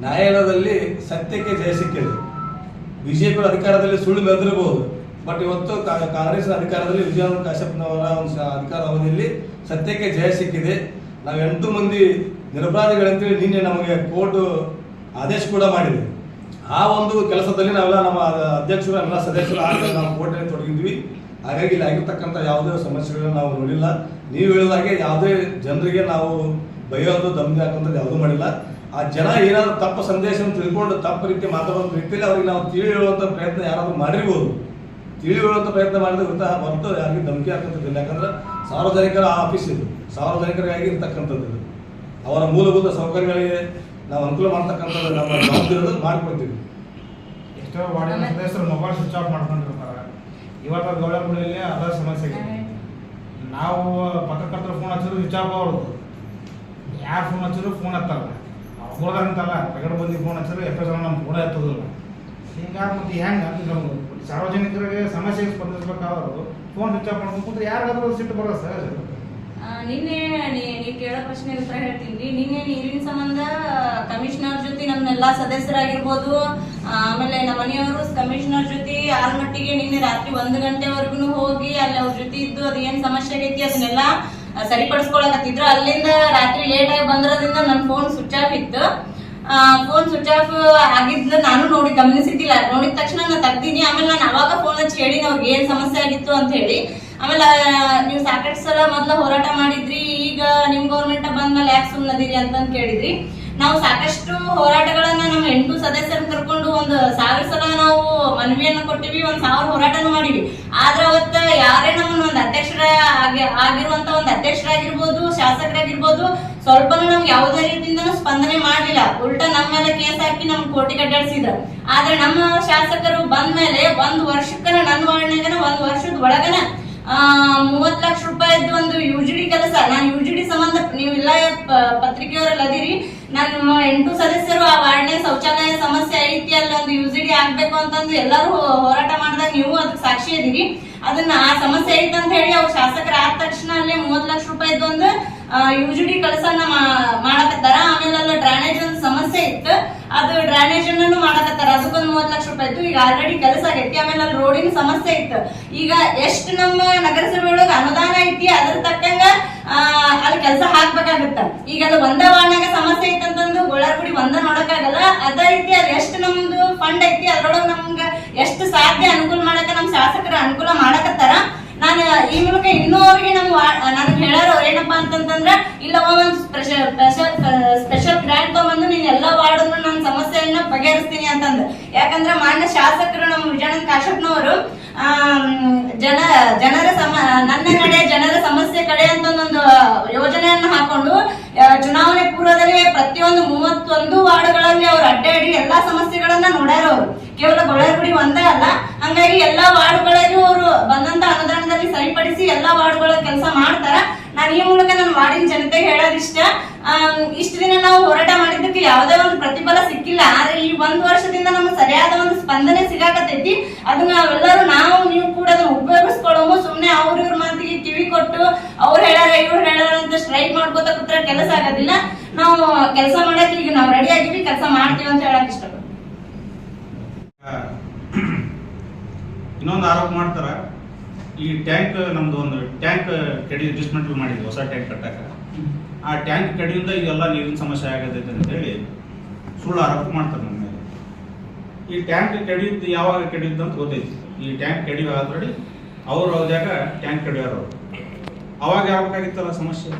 ನ್ಯಾಯಾಲಯದಲ್ಲಿ ಸತ್ಯಕ್ಕೆ ಜಯ ಸಿಕ್ಕಿದೆ. ಬಿಜೆಪಿ ಅಧಿಕಾರದಲ್ಲಿ ಸುಳ್ಳು ಮೆರೆದಿರಬಹುದು ಬಟ್ ಇವತ್ತು ಕಾಂಗ್ರೆಸ್ ಅಧಿಕಾರದಲ್ಲಿ ವಿಜಯಾನಂದ ಕಾಶ್ಯಪ್ನವರ ಒಂದು ಅಧಿಕಾರ ಅವಧಿಯಲ್ಲಿ ಸತ್ಯಕ್ಕೆ ಜಯ ಸಿಕ್ಕಿದೆ. ನಾವು ಎಂಟು ಮಂದಿ ನಿರಪರಾಧಿಗಳಂತೇಳಿ ನಿನ್ನೆ ನಮಗೆ ಕೋರ್ಟ್ ಆದೇಶ ಕೂಡ ಮಾಡಿದೆ. ಆ ಒಂದು ಕೆಲಸದಲ್ಲಿ ನಾವೆಲ್ಲ ನಮ್ಮ ಅಧ್ಯಕ್ಷರು, ಎಲ್ಲ ಸದಸ್ಯರು ಆಗ ನಾವು ಕೋರ್ಟಲ್ಲಿ ತೊಡಗಿದ್ವಿ. ಹಾಗಾಗಿ ಇಲ್ಲಿ ಆಗಿರ್ತಕ್ಕಂಥ ಯಾವುದೇ ಸಮಸ್ಯೆಗಳನ್ನ ನಾವು ನೋಡಿಲ್ಲ. ನೀವು ಹೇಳಿದಾಗೆ ಯಾವುದೇ ಜನರಿಗೆ ನಾವು ಬೈಯೋದು ದಮ್ಮಿ ಹಾಕುವಂಥದ್ದು ಯಾವುದೂ ಮಾಡಿಲ್ಲ. ಆ ಜನ ಏನಾದ್ರು ತಪ್ಪು ಸಂದೇಶವನ್ನು ತಿಳ್ಕೊಂಡು ತಪ್ಪು ರೀತಿ ಮಾತಾಡೋದು ರೀತಿಯಲ್ಲಿ ಅವ್ರಿಗೆ ನಾವು ತಿಳಿ ಹೇಳುವಂಥ ಪ್ರಯತ್ನ ಯಾರಾದ್ರೂ ಮಾಡಿರ್ಬೋದು. ತಿಳಿ ಹೇಳುವಂಥ ಪ್ರಯತ್ನ ಮಾಡಿದ್ರೆ ಗೊತ್ತಾ ಹೊರತು ಯಾರಿಗೆ ಧಮಕಿ ಹಾಕಂಥದ್ದಿಲ್ಲ ಯಾಕಂದ್ರೆ ಸಾರ್ವಜನಿಕರ ಆಫೀಸ್ ಇದು. ಸಾರ್ವಜನಿಕರಿಗಾಗಿ ಇರ್ತಕ್ಕಂಥದ್ದು ಇದು. ಅವರ ಮೂಲಭೂತ ಸೌಕರ್ಯಗಳಿಗೆ ನಾವು ಅನುಕೂಲ ಮಾಡ್ತಕ್ಕಂಥದ್ದು ನಮ್ಮ ಜವಾಬ್ದಾರಿ ಮಾಡ್ಕೊಡ್ತೀವಿ. ಎಷ್ಟೋ ವಾರ್ಡಿನ ಸದಸ್ಯರು ಮೊಬೈಲ್ ಸ್ವಿಚ್ ಆಫ್ ಮಾಡ್ಕೊಂಡಿರ್ತಾರೆ. ಇವತ್ತು ಗೌಡಗುಡಿಯಲ್ಲಿ ಅದರ ಸಮಸ್ಯೆ ಆಗಿದೆ. ನಾವು ಪತ್ರಕರ್ತರು ಫೋನ್ ಹಚ್ಚಿದ್ರು ಸ್ವಿಚ್ ಆಫ್ ಅವ್ರದ್ದು ಯಾರು ಫೋನ್ ಹಚ್ಚಿದ್ರು ಫೋನ್ ಹತ್ತಲ್ಲ. ಅವ್ರದಂತಲ್ಲ ರಗಡ ಬಂದಿ ಫೋನ್ ಹಚ್ಚಿದ್ರೆ ಎಷ್ಟೋ ಜನ ನಮ್ಮ ಫೋನ್ ಎತ್ತೋದಿಲ್ಲ. ಮತ್ತೆ ಹೆಂಗೆ ಅಂತ ನಮ್ಗೆ ಸಾರ್ವಜನಿಕರಿಗೆ ಸಮಸ್ಯೆಗೆ ಸ್ಪಂದಿಸ್ಬೇಕಾದ್ರು ಫೋನ್ ಸ್ವಿಚ್ ಆಫ್ ಮಾಡ್ಕೊಂಡು ಕೂತ್ರೆ ಯಾರಿಗಾದ್ರೂ ಸಿಟ್ಟು ಬರೋದು ಸರ್ ನಿನ್ನೆ ನೀವ್ ಕೇಳೋ ಪ್ರಶ್ನೆ ಉತ್ತರ ಹೇಳ್ತೀನಿ. ನಿನ್ನೆ ನೀರಿನ ಸಂಬಂಧ ಕಮಿಷನರ್ ಜೊತೆ ನಮ್ಮೆಲ್ಲ ಸದಸ್ಯರಾಗಿರ್ಬೋದು. ಆಮೇಲೆ ನಮ್ಮ ಮನೆಯವರು ಕಮಿಷನರ್ ಜೊತೆ ಆಲ್ಮಟ್ಟಿಗೆ ನಿನ್ನೆ ರಾತ್ರಿ ಒಂದು ಗಂಟೆವರೆಗೂ ಹೋಗಿ ಅಲ್ಲಿ ಅವ್ರ ಜೊತೆ ಇದ್ದು ಅದು ಏನು ಸಮಸ್ಯೆ ಆಗೈತಿ ಅದನ್ನೆಲ್ಲ ಸರಿಪಡಿಸ್ಕೊಳಕತ್ತಿದ್ರು ಅಲ್ಲಿಂದ ರಾತ್ರಿ ಲೇಟ್ ಆಗಿ ಬಂದ್ರದಿಂದ ನನ್ನ ಫೋನ್ ಸ್ವಿಚ್ ಆಫ್ ಇತ್ತು. ಫೋನ್ ಸ್ವಿಚ್ ಆಫ್ ಆಗಿದ್ನ ನಾನು ನೋಡಿ ಗಮನಿಸಿದ್ದಿಲ್ಲ. ನೋಡಿದ ತಕ್ಷಣ ನಾನು ತಗ್ದೀನಿ. ಆಮೇಲೆ ನಾನು ಅವಾಗ ಫೋನ್ ಹಚ್ಚಿ ಹೇಳಿ ಅವ್ರಿಗೆ ಏನ್ ಸಮಸ್ಯೆ ಆಗಿತ್ತು? ಅಂತ ಹೇಳಿ. ಆಮೇಲೆ ನೀವು ಸಾಕಷ್ಟು ಸಲ ಮೊದ್ಲ ಹೋರಾಟ ಮಾಡಿದ್ರಿ. ಈಗ ನಿಮ್ ಗೌರ್ಮೆಂಟ್ ಬಂದ್ಮೇಲೆ ಯಾಕೆ ಸುಮ್ಮನದಿರಿ ಅಂತಂದ್ ಕೇಳಿದ್ರಿ. ನಾವು ಸಾಕಷ್ಟು ಹೋರಾಟಗಳನ್ನ ನಮ್ಮ ಎಂಟು ಸದಸ್ಯರು ಕರ್ಕೊಂಡು ಒಂದು ಸಾವಿರ ಸಲ ನಾವು ಮನವಿಯನ್ನ ಕೊಟ್ಟಿವಿ, ಒಂದ್ ಸಾವಿರ ಹೋರಾಟನೂ ಮಾಡಿವಿ. ಆದ್ರೆ ಅವತ್ತ ಯಾರೇ ನಮ್ಮನ್ನ ಒಂದು ಅಧ್ಯಕ್ಷರ ಆಗಿ, ಆಗಿರುವಂತ ಒಂದು ಅಧ್ಯಕ್ಷರಾಗಿರ್ಬೋದು, ಶಾಸಕರಾಗಿರ್ಬೋದು, ಸ್ವಲ್ಪನೂ ನಮ್ಗೆ ಯಾವುದೇ ರೀತಿಯಿಂದ ಸ್ಪಂದನೆ ಮಾಡಲಿಲ್ಲ. ಉಲ್ಟಾ ನಮ್ಮ ಮೇಲೆ ಕೇಸ್ ಹಾಕಿ ನಮ್ ಕೋಟಿ ಅಡ್ಡಾಡ್ಸಿದ್ರು ಆದ್ರೆ ನಮ್ಮ ಶಾಸಕರು ಬಂದ ಮೇಲೆ ಒಂದ್ ವರ್ಷಕ್ಕನ ನನ್ನ ವಾರ್ಡ್ನಾಗನ ಒಂದ್ ವರ್ಷದ ಒಳಗನ ಮೂವತ್ ಲಕ್ಷ ರೂಪಾಯಿದ್ದು ಒಂದು ಯು ಜಿ ಡಿ ಕೆಲಸ. ನಾನು ಯುಜಿಡಿ ಸಂಬಂಧ ನೀವು ಪ- ಪತ್ರಿಕೆಯವರೆಲ್ಲ ಅದಿರಿ. ನಾನು ಎಂಟು ಸದಸ್ಯರು, ಆ ವಾರ್ಡ್ನ ಶೌಚಾಲಯ ಸಮಸ್ಯೆ ಐತಿ, ಅಲ್ಲಿ ಒಂದು ಡಿ ಆಗ್ಬೇಕು ಅಂತಂದು ಎಲ್ಲರೂ ಹೋರಾಟ ಮಾಡಿದಾಗ ನೀವು ಅದಕ್ಕೆ ಸಾಕ್ಷಿ ಇದೀರಿ ಅದನ್ನ ಆ ಸಮಸ್ಯೆ ಐತೆ ಅಂತ ಹೇಳಿ ಅವ್ರು ಶಾಸಕರ ಆದ ತಕ್ಷಣ ಅಲ್ಲಿ ಮೂವತ್ ಲಕ್ಷ ರೂಪಾಯಿದ್ದು ಒಂದು ಯು ಜಿ ಡಿ ಕೆಲಸನ ಮಾಡಕತ್ತಾರ. ಆಮೇಲೆ ಅಲ್ಲಿ ಡ್ರೈನೇಜ್ ಒಂದು ಸಮಸ್ಯೆ ಇತ್ತು. ಅದು ಡ್ರೈನೇಜ್ ಅನ್ನು ಮಾಡಕತ್ತಾರ. ಅದಕ್ಕೊಂದ್ ಮೂವತ್ ಲಕ್ಷ ರೂಪಾಯಿ ಇತ್ತು. ಈಗ ಆಲ್ರೆಡಿ ಕೆಲಸ ಆಗೈತಿ ಆಮೇಲೆ ಅಲ್ಲಿ ರೋಡಿನ ಸಮಸ್ಯೆ ಇತ್ತು. ಈಗ ಎಷ್ಟು ನಮ್ಮ ನಗರಸಭೆ ಒಳಗ ಅನುದಾನ ಐತಿ, ಅದ್ರ ತಕ್ಕಂಗ ಅಲ್ಲಿ ಕೆಲಸ ಹಾಕ್ಬೇಕಾಗತ್ತ. ಈಗ ಅದು ಒಂದ ವಾರ್ಡ್ನಾಗ ಸಮಸ್ಯೆ ಐತಿ ಅಂತಂದು ಗೊಳರ್ಗುಡಿ ಒಂದ ನೋಡಕ್ಕಾಗಲ್ಲ. ಅದೇ ರೀತಿ ಅಲ್ಲಿ ಎಷ್ಟು ನಮ್ದು ಫಂಡ್ ಐತಿ, ಅದ್ರೊಳಗ ನಮ್ಗ ಎಷ್ಟು ಸಾಧ್ಯ ಅನುಕೂಲ ಮಾಡಕ ನಮ್ ಶಾಸಕರ ಅನುಕೂಲ ಮಾಡಕತ್ತಾರ. ನಾನು ಈ ಮೂಲಕ ಇನ್ನೂ ಅವ್ರಿಗೆ ನಮ್ಗೆ ನನಗೆ ಹೇಳೋರು ಅವ್ರು ಏನಪ್ಪಾ ಅಂತಂತಂದ್ರೆ, ಇಲ್ಲ ಒಂದು ಸ್ಪೆಷಲ್ ಸ್ಪೆಷಲ್ ಸ್ಪೆಷಲ್ ಗ್ರಾಂಟ್ ತಗೊಂಡು ನೀನ್ ಎಲ್ಲ ವಾರ್ಡ್ ನನ್ನ ಸಮಸ್ಯೆಯನ್ನ ಬಗೆಹರಿಸ್ತೀನಿ ಅಂತಂದ್ರೆ ಯಾಕಂದ್ರೆ ಮಾನ್ಯ ಶಾಸಕರು ನಮ್ಮ ವಿಜಯಾನಂದ ಕಾಶಪ್ಪನವರು ಜನ, ಜನರ ಸಮ, ನನ್ನ ಕಡೆ, ಜನರ ಸಮಸ್ಯೆ ಕಡೆ ಅಂತ ಒಂದು ಯೋಜನೆಯನ್ನು ಹಾಕೊಂಡು ಚುನಾವಣೆ ಪೂರ್ವದಲ್ಲಿ ಪ್ರತಿಯೊಂದು ಮೂವತ್ತೊಂದು ವಾರ್ಡ್ಗಳಲ್ಲಿ ಅವ್ರು ಅಡ್ಡಾಡಿ ಎಲ್ಲಾ ಸಮಸ್ಯೆಗಳನ್ನ ನೋಡ್ಯಾರ ಅವರು ಕೇವಲ ಒಂದೇ ಅಲ್ಲ. ಹಂಗಾಗಿ ಎಲ್ಲಾ ವಾರ್ಡ್ಗಳಲ್ಲಿ ಅವರು ಬಂದಂತ ಅನುದಾನದಲ್ಲಿ ಸರಿಪಡಿಸಿ ಎಲ್ಲಾ ವಾರ್ಡ್ಗಳ ಕೆಲಸ ಮಾಡ್ತಾರ. ನಾನು ಈ ಮೂಲಕ ನನ್ನ ವಾರ್ಡಿನ ಜನತೆಗೆ ಹೇಳೋದಿಷ್ಟ. ಇಷ್ಟು ದಿನ ನಾವು ಹೋರಾಟ ಮಾಡಿದ್ದಕ್ಕೆ ಯಾವುದೇ ಒಂದು ಪ್ರತಿಫಲ ಸಿಕ್ಕಿಲ್ಲ. ಆದ್ರೆ ಈ ಒಂದು ವರ್ಷದಿಂದ ನಮ್ಗೆ ಸರಿಯಾದ ಒಂದು ಸ್ಪಂದನೆ ಸಿಗಾಕತೈತಿ ಅದನ್ನ ನಾವೆಲ್ಲರೂ ನಾವು, ನೀವು ಕೂಡ ಅದನ್ನ ಉಪಯೋಗಿಸ್ಕೊಳ್ಳೋಮು. ಸುಮ್ನೆ ಅವ್ರ ಇವ್ರ ಮಾತಿಗೆ ಕಿವಿ ಕೊಟ್ಟು ಅವ್ರು ಹೇಳಾರ, ಇವ್ರು ಹೇಳಾರ ಅಂತ ಸ್ಟ್ರೈಕ್ ಮಾಡ್ಕೋತ ಕೂತ್ರೆ ಕೆಲಸ ಆಗೋದಿಲ್ಲ. ನಾವು ಕೆಲಸ ಮಾಡಕ್ಕೆ ಈಗ ನಾವು ರೆಡಿ ಆಗಿವಿ ಕೆಲಸ ಮಾಡ್ತೀವಿ ಅಂತ ಹೇಳಕ್ ಇಷ್ಟಪಡ್ತೀನಿ. ಇನ್ನೊಂದು ಆರೋಪ ಮಾಡ್ತಾರ, ಈ ಟ್ಯಾಂಕ್ ನಮ್ದು ಒಂದು ಟ್ಯಾಂಕ್ ಕಡಿ ಡಿಸ್ಮೆಂಟಲ್ ಮಾಡಿದ್ವಿ, ಹೊಸ ಟ್ಯಾಂಕ್ ಕಟ್ಟಾಕ. ಆ ಟ್ಯಾಂಕ್ ಕಡಿಯಿಂದ ಇದೆಲ್ಲ ನೀರಿನ ಸಮಸ್ಯೆ ಆಗತೈತೆ ಅಂತ ಹೇಳಿ ಸುಳ್ಳು ಆರೋಪ ಮಾಡ್ತಾರೆ ನಮ್ಮ ಮೇಲೆ. ಈ ಟ್ಯಾಂಕ್ ಕಡಿದ್ದು ಯಾವಾಗ ಕಡಿದ್ದು ಅಂತ ಗೊತ್ತೈತಿ. ಈ ಟ್ಯಾಂಕ್ ಕಡಿ ಆಲ್ರೆಡಿ ಅವ್ರು ಹೋದಾಗ ಟ್ಯಾಂಕ್ ಕಡಿಯೋರು. ಅವಾಗ ಯಾವಾಗಿತ್ತಲ್ಲ ಸಮಸ್ಯೆ?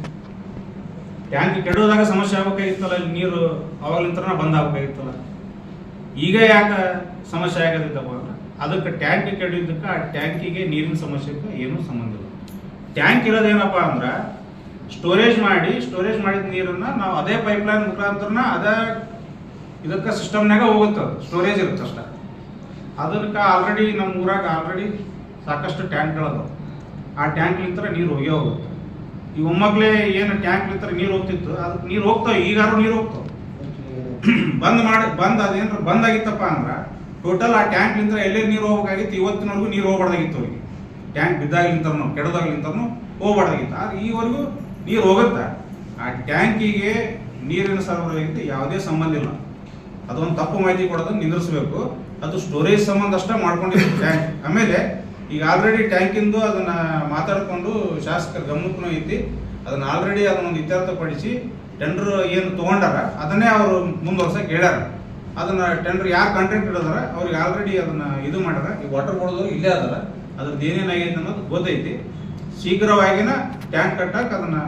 ಟ್ಯಾಂಕ್ ಕೆಡೋದಾಗ ಸಮಸ್ಯೆ ಆಗ್ಬೇಕಾಗಿತ್ತಲ್ಲ, ಇಲ್ಲಿ ನೀರು ಅವಾಗಲಿಂತ್ರ ಬಂದ್ ಆಗ್ಬೇಕಾಗಿತ್ತಲ್ಲ. ಈಗ ಯಾಕೆ ಸಮಸ್ಯೆ ಆಗತ್ತೈತಪ್ಪ ಅದಕ್ಕೆ ಟ್ಯಾಂಕ್ ಕೆಡಿದ್ದಕ್ಕೆ ಆ ಟ್ಯಾಂಕಿಗೆ ನೀರಿನ ಸಮಸ್ಯೆಗೆ ಏನೂ ಸಂಬಂಧ ಇಲ್ಲ. ಟ್ಯಾಂಕ್ ಇರೋದೇನಪ್ಪ ಅಂದ್ರೆ ಸ್ಟೋರೇಜ್ ಮಾಡಿ ಸ್ಟೋರೇಜ್ ಮಾಡಿದ ನೀರನ್ನ ನಾವು ಅದೇ ಪೈಪ್ಲೈನ್ ಮುಖಾಂತರನ ಅದೇ ಇದಕ್ಕೆ ಸಿಸ್ಟಮ್ನಾಗ ಹೋಗುತ್ತೆ ಅದು ಸ್ಟೋರೇಜ್ ಇರುತ್ತೆ ಅಷ್ಟೇ. ಅದಕ್ಕೆ ಆಲ್ರೆಡಿ ನಮ್ಮ ಊರಾಗ ಆಲ್ರೆಡಿ ಸಾಕಷ್ಟು ಟ್ಯಾಂಕ್ಗಳದಾವೆ ಆ ಟ್ಯಾಂಕ್ಲಿಂತರ ನೀರು ಹೋಗೇ ಹೋಗುತ್ತೆ. ಈ ಒಮ್ಮಗ್ಲೇ ಏನು ಟ್ಯಾಂಕ್ಲಿಂತರ ನೀರು ಹೋಗ್ತಿತ್ತು ಅದಕ್ಕೆ ನೀರು ಹೋಗ್ತಾವೆ ಈಗಾರು ನೀರು ಹೋಗ್ತಾವೆ. ಬಂದ್ ಮಾಡಿ ಬಂದ್ ಅದೇನ್ರ ಬಂದ್ ಆಗಿತ್ತಪ್ಪ ಅಂದ್ರ ಟೋಟಲ್ ಆ ಟ್ಯಾಂಕ್ ನಿಂತ ಎಲ್ಲೇ ನೀರು ಹೋಗ್ಬೇಕಾಗಿತ್ತು? ಇವತ್ತಿನವರೆಗೂ ನೀರು ಹೋಗ್ಬಾರ್ದಾಗಿತ್ತು ಅವ್ರಿಗೆ. ಟ್ಯಾಂಕ್ ಬಿದ್ದಾಗ್ಲಿಂತರ್ನು ಕೆಡದಾಗ್ಲಿಂತರ್ನು ಹೋಗ್ಬಾರ್ದಾಗಿತ್ತು. ಆದ್ರೆ ಈವರೆಗೂ ನೀರು ಹೋಗುತ್ತಾ. ಆ ಟ್ಯಾಂಕಿಗೆ ನೀರಿನ ಸರಬರಾಜಿಗೆ ಯಾವುದೇ ಸಂಬಂಧ ಇಲ್ಲ. ಅದೊಂದು ತಪ್ಪು ಮಾಹಿತಿ ಕೊಡೋದನ್ನ ನಿಂದ್ರಿಸಬೇಕು. ಅದು ಸ್ಟೋರೇಜ್ ಸಂಬಂಧ ಅಷ್ಟೇ ಮಾಡ್ಕೊಂಡಿದ್ದು ಟ್ಯಾಂಕ್. ಆಮೇಲೆ ಈಗ ಆಲ್ರೆಡಿ ಟ್ಯಾಂಕಿಂದು ಅದನ್ನ ಮಾತಾಡಿಕೊಂಡು ಶಾಸಕರ ಗಮನಕ್ಕೂ ಐತಿ. ಅದನ್ನ ಆಲ್ರೆಡಿ ಅದನ್ನೊಂದು ಇತ್ಯರ್ಥಪಡಿಸಿ ಟೆಂಡರ್ ಏನು ತಗೊಂಡಾರ, ಅದನ್ನೇ ಅವರು ಮುಂದುವರ್ಸಕ್ಕೆ ಹೇಳ್ಯಾರ. ಅದನ್ನ ಟೆಂಡರ್ ಯಾರು ಕಾಂಟ್ರಾಕ್ಟರ್ ಇಡೋದಾರ ಅವ್ರಿಗೆ ಆಲ್ರೆಡಿ ಅದನ್ನ ಇದು ಮಾಡ್ಯಾರ. ಈ ವಾಟರ್ ಬೋರ್ಡ್ ಇಲ್ಲೇ ಅದರ. ಅದ್ರದ್ದು ಏನೇನಾಗೈತೆ ಅನ್ನೋದು ಗೊತ್ತೈತಿ. ಶೀಘ್ರವಾಗಿನ ಟ್ಯಾಂಕ್ ಕಟ್ಟಕ್ಕೆ ಅದನ್ನ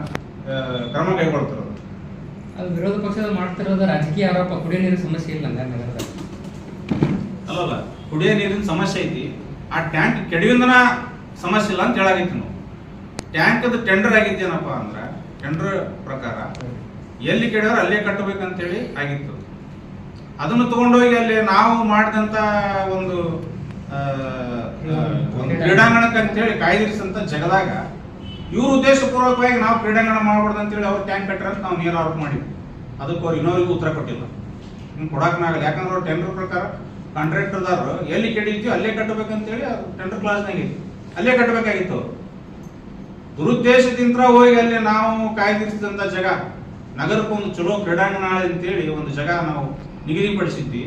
ಕ್ರಮ ಕೈಗೊಳ್ತಾರ. ಅದು ವಿರೋಧ ಪಕ್ಷದ ಮಾಡ್ತಿರೋದು ರಾಜಕೀಯ ಆರೋಪ ಕುಡಿಯೋ ನೀರಿನ ಸಮಸ್ಯೆ ಇಲ್ಲ ನಗರದಲ್ಲಿ ಅಲ್ಲಲ್ಲ ಕುಡಿಯೋ ನೀರಿನ ಸಮಸ್ಯೆ ಐತಿ. ಆ ಟ್ಯಾಂಕ್ ಕೆಡವಿಂದನ ಸಮಸ್ಯೆ ಇಲ್ಲ ಅಂತ ಹೇಳಾಗೈತಿ ನಾವು. ಟ್ಯಾಂಕ್ ಅದು ಟೆಂಡರ್ ಆಗಿತ್ತೇನಪ್ಪ ಅಂದ್ರೆ ಟೆಂಡರ್ ಪ್ರಕಾರ ಎಲ್ಲಿ ಕೆಡವ್ರ ಅಲ್ಲೇ ಕಟ್ಟಬೇಕಂತೇಳಿ ಆಗಿತ್ತು. ಅದನ್ನು ತಗೊಂಡೋಗಿ ಅಲ್ಲಿ ನಾವು ಮಾಡಿದಂತ ಒಂದು ಒಂದು ಕ್ರೀಡಾಂಗಣಕ್ಕೆ ಅಂತೇಳಿ ಕಾಯ್ದಿರಿಸಂತ ಜಗದಾಗ, ಇವ್ರ ಉದ್ದೇಶಪೂರ್ವಕವಾಗಿ ನಾವು ಕ್ರೀಡಾಂಗಣ ಮಾಡ್ಬಾರ್ದು ಅಂತೇಳಿ ಅವ್ರು ಟ್ಯಾಂಕ್ ಕಟ್ಟರ ಅಂತ ನಾವು ನೇರ ಆರೋಪ ಮಾಡಿದ್ವಿ. ಅದಕ್ಕೆ ಅವ್ರು ಇನ್ನೋರಿಗೂ ಉತ್ತರ ಕೊಟ್ಟಿಲ್ಲ ಹಿಂಗೆ ಕೊಡಕ್ನಾಗಲ್ಲ ಯಾಕಂದ್ರೆ ಅವ್ರು ಟೆಂಡರ್ ಪ್ರಕಾರ ಕಾಂಟ್ರಾಕ್ಟರ್ದಾರರು ಎಲ್ಲಿ ಕೆಡಿತೀವಿ ಅಲ್ಲೇ ಕಟ್ಟಬೇಕಂತೇಳಿ ಅದು ಟೆಂಡರ್ ಕ್ಲಾಸ್ನಾಗ ಅಲ್ಲೇ ಕಟ್ಟಬೇಕಾಗಿತ್ತು ದುರುದ್ದೇಶದಿಂದ ಹೋಗಿ ಅಲ್ಲಿ ನಾವು ಕಾಯ್ದಿರಿಸಿದಂಥ ಜಾಗ ನಗರಕ್ಕೊಂದು ಚಲೋ ಕ್ರೀಡಾಂಗಣ ಅಂತೇಳಿ ಒಂದು ಜಾಗ ನಾವು ನಿಗದಿಪಡಿಸಿದ್ವಿ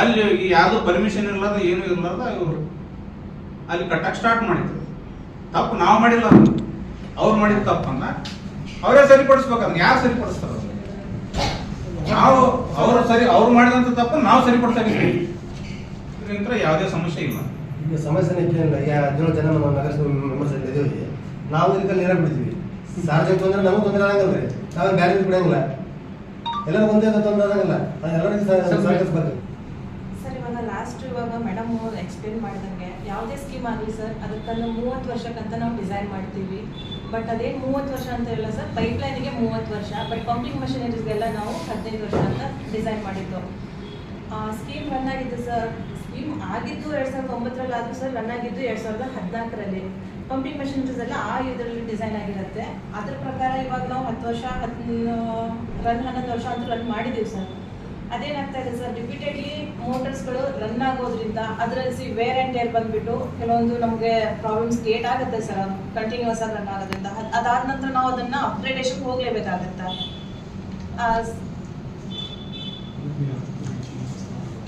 ಅಲ್ಲಿ ಹೋಗಿ ಯಾವ್ದು ಪರ್ಮಿಷನ್ ಇರ್ಲಾರ್ದ ಏನು ಇರ್ಲಾರ್ದ ಇವರು ಅಲ್ಲಿ ಕಟ್ಟಕ್ ಸ್ಟಾರ್ಟ್ ಮಾಡಿದ್ರು. ತಪ್ಪು ನಾವು ಮಾಡಿಲ್ಲ. ಅವ್ರು ಮಾಡಿದ ತಪ್ಪನ್ನ ಅವರೇ ಸರಿಪಡಿಸ್ಬೇಕು ಯಾರು ಸರಿಪಡಿಸ್ತಾರ? ನಾವು ಅವರು ಸರಿ, ಅವ್ರು ಮಾಡಿದಂತ ತಪ್ಪನ್ನು ನಾವು ಸರಿಪಡಿಸಾಗಿದ್ದೀವಿ ಇದರಿಂದ ಯಾವುದೇ ಸಮಸ್ಯೆ ಇಲ್ಲ. ಈಗ ಸಮಸ್ಯೆ ಈಗ ಹದಿನೇಳು ಜನ ನಮ್ಮ ನಗರಸಭೆ ಇದ್ದೀವಿ ನಾವು ಇದಕ್ಕೆ ನೀರಾಗ ಬಿಡ್ತೀವಿ ಸಾರ್ವಜನಿಕ ತೊಂದರೆ, ನಮಗೆ ತೊಂದರೆ ಆಗಲ್ಲ ರೀ ನಾವೇನು ಬ್ಯಾರೆ ಬಿಡಂಗಿಲ್ಲ ಎಲ್ಲರೂ ಒಂದೇ ಅಂತ ತೊಂದರೆ ಆಗಲ್ಲ. ಎಲ್ಲರಿಗೂ ಸಹಕರಿಸ್ಬೇಕು ಸರ್. ಇವಾಗ ಲಾಸ್ಟ್ ಇವಾಗ ಮೇಡಮ್ ಎಕ್ಸ್ಪ್ಲೇನ್ ಮಾಡಿದಂಗೆ ಯಾವುದೇ ಸ್ಕೀಮ್ ಆಗಲಿ ಸರ್ ಅದಕ್ಕನ್ನು ಮೂವತ್ತು ವರ್ಷಕ್ಕಂತ ನಾವು ಡಿಸೈನ್ ಮಾಡ್ತೀವಿ. ಬಟ್ ಅದೇ ಮೂವತ್ತು ವರ್ಷ ಅಂತ ಇಲ್ಲ ಸರ್ ಪೈಪ್ಲೈನಿಗೆ ಮೂವತ್ತು ವರ್ಷ ಬಟ್ ಪಂಪಿಂಗ್ ಮಷಿನರೀಸ್ಗೆಲ್ಲ ನಾವು ಹದಿನೈದು ವರ್ಷ ಅಂತ ಡಿಸೈನ್ ಮಾಡಿದ್ದು. ಸ್ಕೀಮ್ ರನ್ ಆಗಿದ್ದು ಸರ್ ಸ್ಕೀಮ್ ಆಗಿದ್ದು ಎರಡು ಸಾವಿರದ ಒಂಬತ್ತರಲ್ಲಿ ಆದರೂ ಸರ್ ರನ್ ಆಗಿದ್ದು ಎರಡು ಸಾವಿರದ ಹದಿನಾಲ್ಕರಲ್ಲಿ. ಪಂಪಿಂಗ್ ಮಷಿನರೀಸ್ ಎಲ್ಲ ಆ ಇದರಲ್ಲಿ ಡಿಸೈನ್ ಆಗಿರುತ್ತೆ. ಅದ್ರ ಪ್ರಕಾರ ಇವಾಗ ನಾವು ಹತ್ತು ವರ್ಷ, ಹತ್ತು ರನ್ ಹನ್ನೊಂದು ವರ್ಷ ಅಂತ ರನ್ ಮಾಡಿದ್ದೀವಿ ಸರ್. ಅದೇನಾಗ್ತಾ ಇದೆ ಸರ್ ರಿಪೀಟೆಡ್ಲಿ ಮೋಟರ್ಸ್ಗಳು ರನ್ ಆಗೋದ್ರಿಂದ ಅದರಲ್ಲಿ ವೇರ್ ಆ್ಯಂಡ್ ಟೇರ್ ಬಂದ್ಬಿಟ್ಟು ಕೆಲವೊಂದು ನಮಗೆ ಪ್ರಾಬ್ಲಮ್ಸ್ ಕ್ರಿಯೇಟ್ ಆಗುತ್ತೆ ಸರ್, ಅದು ಕಂಟಿನ್ಯೂಸ್ ಆಗಿ ರನ್ ಆಗೋದ್ರಿಂದ. ಅದಾದ ನಂತರ ನಾವು ಅದನ್ನ ಅಪ್ಗ್ರೇಡೇಷನ್ಗೆ ಹೋಗಲೇಬೇಕಾಗತ್ತೆ?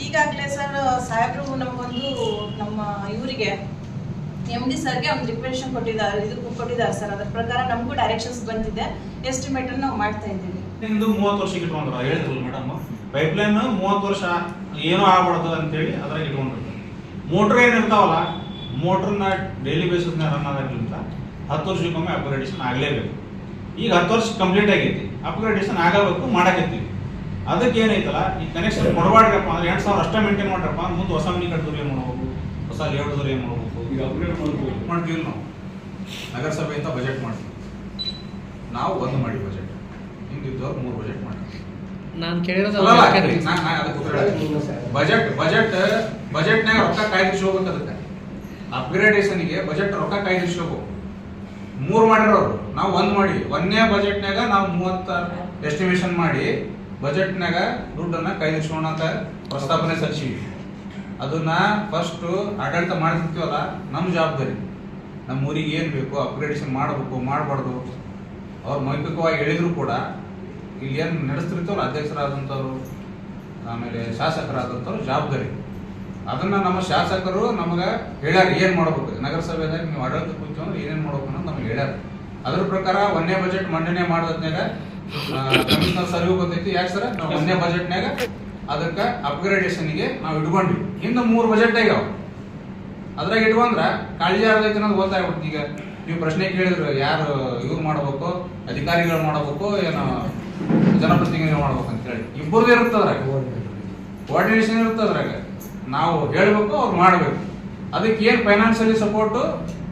ಈಗಾಗಲೇ ಸರ್, ಸಾಹೇಬರು ನಮಗೊಂದು ನಮ್ಮ ಇವರಿಗೆ ಎಂ ಡಿ ಸರ್ಗೆ ಒಂದು ರಿಕ್ವೆಷನ್ ಕೊಟ್ಟಿದ್ದಾರೆ, ಇದು ಕೊಟ್ಟಿದ್ದಾರೆ ಸರ್ ಅದ್ರ ಪ್ರಕಾರ ನಮಗೂ ಡೈರೆಕ್ಷನ್ಸ್ ಬಂದಿದೆ. ಎಸ್ಟಿಮೇಟ್ ನಾವು ಮಾಡ್ತಾ ಇದ್ದೀವಿ. ನಿಮ್ಮದು ಮೂವತ್ತು ವರ್ಷಕ್ಕೆ ಇಟ್ಕೊಂಡ್ರು ಹೇಳಿದ್ರಲ್ಲ ಮೇಡಮ್ ಪೈಪ್ಲೈನ್ ಮೂವತ್ತು ವರ್ಷ ಏನೂ ಆಗ್ಬಾರ್ದು ಅಂತೇಳಿ ಅದ್ರಾಗ ಇಟ್ಕೊಂಡಿರ್ತಾರೆ. ಮೋಟ್ರ್ ಏನಿರ್ತಾವಲ್ಲ ಮೋಟ್ರನ್ನ ಡೈಲಿ ಬೇಸಿಸ್ನ ರನ್ ಆಗೋದ್ರಿಂದ ಹತ್ತು ವರ್ಷಕ್ಕೊಮ್ಮೆ ಅಪ್ಗ್ರೇಡೇಷನ್ ಆಗಲೇಬೇಕು. ಈಗ ಹತ್ತು ವರ್ಷ ಕಂಪ್ಲೀಟ್ ಆಗೈತಿ ಅಪ್ಗ್ರೇಡೇಷನ್ ಆಗಬೇಕು, ಮಾಡಕತ್ತೀವಿ. ಅದಕ್ಕೆ ಏನೈತಲ್ಲ, ಈ ಕನೆಕ್ಷನ್ ಕೊಡಬಾರ್ದಪ್ಪ ಅಂದ್ರೆ ಎಂಟು ಸಾವಿರ ಅಷ್ಟೇ ಮೇಂಟೈನ್ ಮಾಡ್ರಪ್ಪ ಮುಂದೆ ಹೊಸ ಮನೆ ಕಟ್ಟಿದ್ರು ಏನು ಮಾಡ್ಬೇಕು ಹೊಸ ಲೇಔಟ್ದ್ರು ಏನು ಮಾಡ್ಬೇಕು ಈಗ ಅಪ್ಗ್ರೇಡ್ ಮಾಡ್ಬೋದು ಮಾಡ್ತೀವಿ ನಾವು. ನಗರಸಭೆ ಅಂತ ಬಜೆಟ್ ಮಾಡ್ತೀವಿ. ನಾವು ಒಂದು ಮಾಡಿ ಬಜೆಟ್ ಹಿಂದಿದ್ದವ್ರು ಮೂರು ಬಜೆಟ್ ಮಾಡ್ತೀವಿ. ನಾನು ಕೇಳಿರೋದು. ಬಜೆಟ್ ಬಜೆಟ್ ಬಜೆಟ್ನಾಗ ರೊಕ್ಕ ಕಾಯ್ದಿರಿಸ್ಕೋಬೇಕು ಅದಕ್ಕೆ. ಅಪ್ಗ್ರೇಡೇಷನ್ಗೆ ಬಜೆಟ್ ರೊಕ್ಕ ಕಾಯ್ದಿರಿಸ್ಕೋಬೇಕು ಮೂರು ಮಾಡಿರೋರು. ನಾವು ಒಂದು ಮಾಡಿ. ಒಂದನೇ ಬಜೆಟ್ನಾಗ ನಾವು ಮೂವತ್ತ ಎಸ್ಟಿಮೇಷನ್ ಮಾಡಿ ಬಜೆಟ್ನಾಗ ದುಡ್ಡನ್ನ ಕಾಯ್ದಿರಿಸೋಣ ಅಂತ ಪ್ರಸ್ತಾವನೆ ಸಲ್ಲಿಸಿವಿ ಅದನ್ನ ಫಸ್ಟ್ ಆಡಳಿತ ಮಾಡ್ತಿರ್ತೀವಲ್ಲ ನಮ್ಮ ಜವಾಬ್ದಾರಿ. ನಮ್ಮ ಊರಿಗೆ ಏನು ಬೇಕು ಅಪ್ಗ್ರೇಡೇಷನ್ ಮಾಡಬೇಕು, ಮಾಡಬಾರ್ದು. ಅವ್ರು ಮೌಖಿಕವಾಗಿ ಹೇಳಿದ್ರು ಕೂಡ, ಇಲ್ಲಿ ಏನು ನಡೆಸ್ತಿರ್ತೀವಲ್ಲ ಅಧ್ಯಕ್ಷರಾದಂಥವ್ರು ಆಮೇಲೆ ಶಾಸಕರಾದಂಥವ್ರು ಜವಾಬ್ದಾರಿ. ಅದನ್ನ ನಮ್ಮ ಶಾಸಕರು ನಮಗೆ ಹೇಳ್ಯಾರ, ಏನು ಮಾಡ್ಬೇಕು? ನಗರಸಭೆದಾಗ ನೀವು ಆಡಳಿತ ಕೂತು ಅಂದ್ರೆ ಏನೇನು ಮಾಡ್ಬೇಕು ಅನ್ನೋದು ನಮ್ಗೆ ಹೇಳ್ಯಾರ. ಅದ್ರ ಪ್ರಕಾರ ಒಂದೇ ಬಜೆಟ್ ಮಂಡನೆ ಮಾಡೋದ್ಮೇಲೆ ಕಮಿಷನರ್ ಸರ್ಗೂ ಯಾಕೆ ಸರ್? ನಾವು ಒಂದೇ ಬಜೆಟ್ನಾಗ ಅದಕ್ಕೆ ಅಪ್ಗ್ರೇಡೇಷನ್ಗೆ ನಾವು ಇಟ್ಕೊಂಡ್ವಿ. ಇನ್ನು ಮೂರು ಬಜೆಟ್ ಆಗ್ಯಾವ. ಅದ್ರಾಗ ಇಟ್ಕೊಂಡ್ರ ಕಾಳಜಿ ಆರ್ದೈತೆ ಅನ್ನೋದು ಗೊತ್ತಾಗ್ಬಿಡ್ತು ಈಗ. ನೀವು ಪ್ರಶ್ನೆ ಕೇಳಿದ್ರು ಯಾರು ಇವ್ರು ಮಾಡ್ಬೇಕು, ಅಧಿಕಾರಿಗಳು ಮಾಡಬೇಕು, ಏನೋ ಜನಪ್ರತಿನಿಧಿಗಳು ಮಾಡ್ಬೇಕು ಅಂತ ಹೇಳಿ ಇಬ್ಬರದ್ದು ಇರುತ್ತೆ ಅದ್ರಾಗ. ಕೋಆರ್ಡಿನೇಷನ್ ಇರುತ್ತೆ ಅದ್ರಾಗ. ನಾವು ಹೇಳ್ಬೇಕು, ಅವ್ರು ಮಾಡಬೇಕು. ಅದಕ್ಕೆ ಏನು ಫೈನಾನ್ಷಿಯಲಿ ಸಪೋರ್ಟು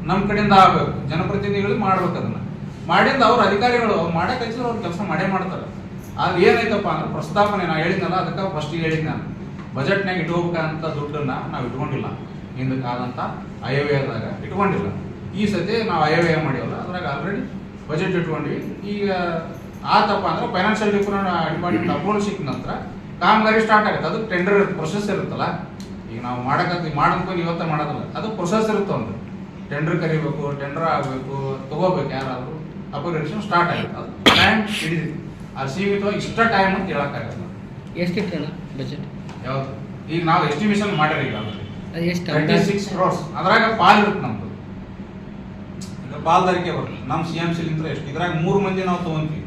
ನಮ್ಮ ಕಡೆಯಿಂದ ಆಗಬೇಕು. ಜನಪ್ರತಿನಿಧಿಗಳು ಮಾಡ್ಬೇಕು ಅದನ್ನ. ಮಾಡಿಂದ ಅವ್ರ ಅಧಿಕಾರಿಗಳು, ಅವ್ರು ಮಾಡಕ್ಕೆ ಹಚ್ಚಿದ್ರೆ ಅವ್ರು ಕೆಲಸ ಮಾಡೇ ಮಾಡ್ತಾರೆ. ಆದ್ರೆ ಏನೈತಪ್ಪ ಅಂದ್ರೆ ಪ್ರಸ್ತಾಪನೆ ನಾ ಹೇಳಿದ್ನಲ್ಲ, ಅದಕ್ಕೆ ಫಸ್ಟ್ ಹೇಳಿದ್ ನಾನು. ಬಜೆಟ್ನಾಗ ಇಟ್ಕೋಬೇಕಂತ ದುಡ್ಡನ್ನ ನಾವು ಇಟ್ಕೊಂಡಿಲ್ಲ. ಹಿಂದಕ್ಕಾದಂತ ಅಯವ್ಯಯದಾಗ ಇಟ್ಕೊಂಡಿಲ್ಲ. ಈ ಸತಿ ನಾವು ಅಯವ್ಯಯ ಮಾಡಿವಲ್ಲ, ಅದ್ರಾಗ ಆಲ್ರೆಡಿ ಬಜೆಟ್ ಇಟ್ಕೊಂಡ್ವಿ. ಈಗ ಆತಪ್ಪ ಅಂದ್ರೆ ಫೈನಾನ್ಷಿಯಲ್ ಡಿಪಾರ್ಟ್ಮೆಂಟ್ ಅಪ್ರೂವಲ್ ಸಿಕ್ಕ ನಂತರ ಕಾಮಗಾರಿ ಸ್ಟಾರ್ಟ್ ಆಗುತ್ತೆ. ಅದು ಟೆಂಡರ್ ಪ್ರೊಸೆಸ್ ಇರುತ್ತಲ್ಲ. ಈಗ ನಾವು ಮಾಡಕತ್ತೀವಿ ಮಾಡಂತ ಇವತ್ತೇ ಮಾಡೋದಲ್ಲ. ಅದು ಪ್ರೊಸೆಸ್ ಇರುತ್ತೆ ಒಂದು. ಟೆಂಡರ್ ಕರಿಬೇಕು ಟೆಂಡರ್ ಆಗಬೇಕು, ತಗೋಬೇಕು ಯಾರಾದರೂ. ಅಪರೇಷನ್ ಸ್ಟಾರ್ಟ್ ಆಗುತ್ತೆ. ಅದು ಪ್ಲ್ಯಾನ್ ಹಿಡಿದಿದೆ ಅದು ಸೀಮಿತವಾಗಿ ಇಷ್ಟ ಟೈಮ್ ಅಂತ ಎಷ್ಟು ಎಷ್ಟಿಟ್ಟಣ ಬಜೆಟ್ ಯಾವುದು? ಈಗ ನಾವು ಎಸ್ಟಿಮೇಷನ್ ಮಾಡ್ಯಾರ ಈಗ ಎಷ್ಟು ತರ್ಟಿ ಸಿಕ್ಸ್ ಕ್ರೋರ್ಸ್ ಅದ್ರಾಗ ಪಾಲ್ ಇರುತ್ತೆ ನಮ್ದು. ಈಗ ಪಾಲ್ದಾರಿಕೆ ಬರುತ್ತೆ ನಮ್ಮ ಸಿ ಎಂ ಸಿಲಿಂದ್ರ ಎಷ್ಟು? ಇದ್ರಾಗ ಮೂರು ಮಂದಿ ನಾವು ತೊಗೊಂತೀವಿ.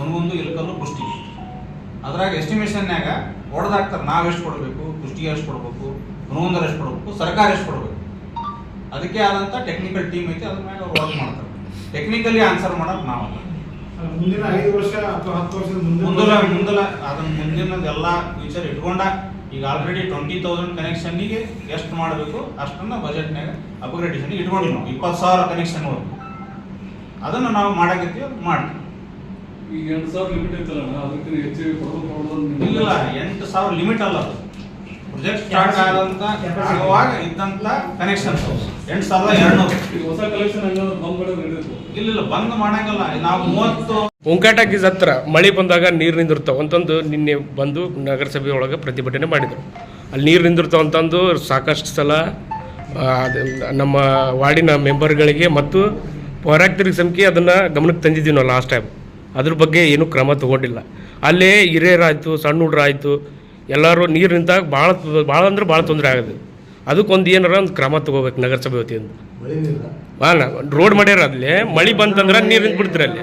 ಒಂದೊಂದು ಇಲ್ಕಲ್ಲು ಪುಷ್ಟಿ ಅದ್ರಾಗ ಎಸ್ಟಿಮೇಷನ್ಯಾಗ ಹೊಡೆದಾಕ್ತಾರೆ ನಾವು ಎಷ್ಟು ಕೊಡಬೇಕು? ಪುಷ್ಟಿಗೆ ಎಷ್ಟು ಕೊಡಬೇಕು? ಹುನಗುಂದರ್ ಎಷ್ಟು ಕೊಡಬೇಕು? ಸರ್ಕಾರ ಎಷ್ಟು ಕೊಡಬೇಕು? ಅದಕ್ಕೆ ಆದಂಥ ಟೆಕ್ನಿಕಲ್ ಟೀಮ್ ಐತಿ. ಅದ್ರ ಮ್ಯಾಗ ಅವ್ರು ವರ್ಕ್ ಮಾಡ್ತಾರೆ. ಟೆಕ್ನಿಕಲಿ ಆನ್ಸರ್ ಮಾಡೋದು ನಾವಲ್ಲ ಮುಂದಿನ ಐದು ವರ್ಷ ಅಥವಾ ಹತ್ತು ವರ್ಷದ ಮುಂದೆ ಮುಂದಲ ಮುಂದಲ ಅದನ್ನ ಮುಂದಿನದೆಲ್ಲ ಫ್ಯೂಚರ್ ಇಟ್ಕೊಂಡ ಈಗ ಆಲ್ರೆಡಿ ಟ್ವೆಂಟಿ ತೌಸಂಡ್ ಕನೆಕ್ಷನ್ನಿಗೆ ಎಷ್ಟು ಮಾಡಬೇಕು ಅಷ್ಟನ್ನು ಬಜೆಟ್ನಾಗ ಅಪ್ಗ್ರೇಡೇಷನ್ ಇಟ್ಕೊಂಡಿವಿ ನಾವು ಇಪ್ಪತ್ತು ಸಾವಿರ ಕನೆಕ್ಷನ್ ಅದನ್ನು ನಾವು ಮಾಡಕತ್ತೀವಿ ಮಾಡ್ತೀವಿ. ಈಗ ಎಂಟು ಸಾವಿರ ಲಿಮಿಟ್ ಇತ್ತಲ್ಲ ಅದಕ್ಕೆ ಹೆಚ್ಚು ಇಲ್ಲ ಇಲ್ಲ, ಎಂಟು ಸಾವಿರ ಲಿಮಿಟ್ ಅಲ್ಲ ಅದು. ಪ್ರೊಜೆಕ್ಟ್ ಸ್ಟಾರ್ಟ್ ಆದಂತ ಆಗುವಾಗ ಇದ್ದಂತ ಕನೆಕ್ಷನ್ ಎಂಟು ಸಾವಿರದ ಎರಡ್ನೂರು. ಹೊಸ ಕಲೆಕ್ಷನ್ ಹಂಗಾದ್ರೆ ಬಂದ್ ಮಾಡೋದು ನಡೀತು ಇಲ್ಲ ಹತ್ರ ಮಳೆ ಬಂದಾಗ ನೀರು ನಿಂದಿರ್ತಾವ ಅಂತಂದು ನಿನ್ನೆ ಬಂದು ನಗರಸಭೆ ಒಳಗೆ ಪ್ರತಿಭಟನೆ ಮಾಡಿದರು. ಅಲ್ಲಿ ನೀರು ನಿಂದಿರ್ತಾವ ಅಂತಂದು ಸಾಕಷ್ಟು ಸಲ ನಮ್ಮ ವಾರ್ಡಿನ ಮೆಂಬರ್ಗಳಿಗೆ ಮತ್ತು ಪೌರಾಯುಕ್ತರಿಗೆ ಸಮಕಿ ಅದನ್ನು ಗಮನಕ್ಕೆ ತಂದಿದ್ದೀವಿ ನಾವು ಲಾಸ್ಟ್ ಟೈಮ್ ಅದ್ರ ಬಗ್ಗೆ ಏನೂ ಕ್ರಮ ತಗೊಂಡಿಲ್ಲ. ಅಲ್ಲೇ ಹಿರಿಯರಾಯಿತು, ಸಣ್ಣ ಹುಡ್ರಾಯ್ತು, ಎಲ್ಲರೂ ನೀರು ನಿಂತಾಗ ಭಾಳ ಭಾಳ ಅಂದ್ರೆ ಭಾಳ ತೊಂದರೆ ಆಗೋದು. ಅದಕ್ಕೊಂದು ಏನಾರ ಒಂದು ಕ್ರಮ ತಗೋಬೇಕು ನಗರಸಭೆ ವತಿಯಿಂದ. ಹಾಂ ರೋಡ್ ಮಾಡ್ಯಾರ ಅಲ್ಲಿ. ಮಳೆ ಬಂತಂದ್ರೆ ನೀರು ನಿಂತ್ಬಿಡ್ತಾರೆ ಅಲ್ಲಿ.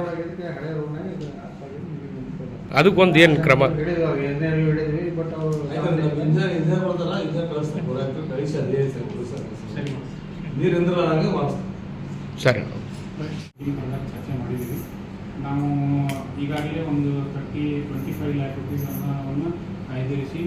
ಅದಕ್ಕೊಂದು ಏನು ಕ್ರಮ? ಸರಿ. ನಾವು ಈಗಾಗಲೇ ಒಂದು thirty twenty five lakh rupees ಹಣವನ್ನು ಕಾಯ್ದಿರಿಸಿ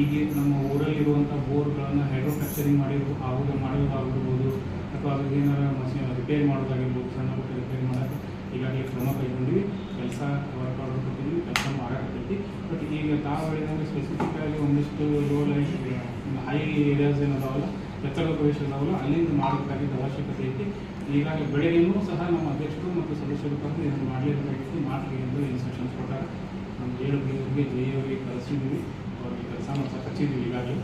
ಈಗ ನಮ್ಮ ಊರಲ್ಲಿರುವಂಥ ಬೋರ್ಗಳನ್ನು ಹೈಡ್ರೋಫ್ಯಾಕ್ಚರಿಂಗ್ ಮಾಡಿ ಆವಾಗ ಮಾಡೋದಾಗಿರ್ಬೋದು ಅಥವಾ ಅದಕ್ಕೆ ಏನಾರ ಮಷೀನ್ ರಿಪೇರ್ ಮಾಡೋದಾಗಿರ್ಬೋದು, ಸಣ್ಣ ಪುಟ್ಟ ರಿಪೇರ್ ಮಾಡೋಕ್ಕೆ ಈಗಾಗಲೇ ಕ್ರಮ ಕೈಗೊಂಡಿವಿ. ಕೆಲಸ ವರ್ಕ್ ಆರ್ಡರ್ ಕೆಲಸ ಮಾಡಕತ್ತೈತಿ. ಬಟ್ ಈಗ ತಾವು ಹೇಳಿದಂಗೆ ಸ್ಪೆಸಿಫಿಕ್ ಆಗಿ ಒಂದಿಷ್ಟು ಲೋ ಲೈನ್ ಹೈ ಏರಿಯಾಸ್ ಏನದಾವಲ್ಲ, ಎತ್ತರದ ಪ್ರದೇಶ ಅದಾವಲ್ಲ ಅಲ್ಲಿಂದ ಮಾಡಬೇಕಾಗಿದ್ದ ಅವಶ್ಯಕತೆ ಐತಿ. ಈಗಾಗಲೇ ಬೆಳಗ್ಗೆನೂ ಸಹ ನಮ್ಮ ಅಧ್ಯಕ್ಷರು ಮತ್ತು ಸದಸ್ಯರು ಕರೆದು ಇದನ್ನು ಮಾಡಲೇಬೇಕಾಗಿತ್ತು ಮಾಡಲಿ ಎಂದು ಇನ್ಸ್ಟ್ರಕ್ಷನ್ಸ್ ಕೊಟ್ಟಾಗ ನಮ್ಮ ಜೆ ಅವರಿಗೆ ಕಳಿಸಿದ್ವಿ ಅವರಿಗೆ ಕೆಲಸ ಹಚ್ಚಿದ್ವಿ ಈಗಾಗಲೇ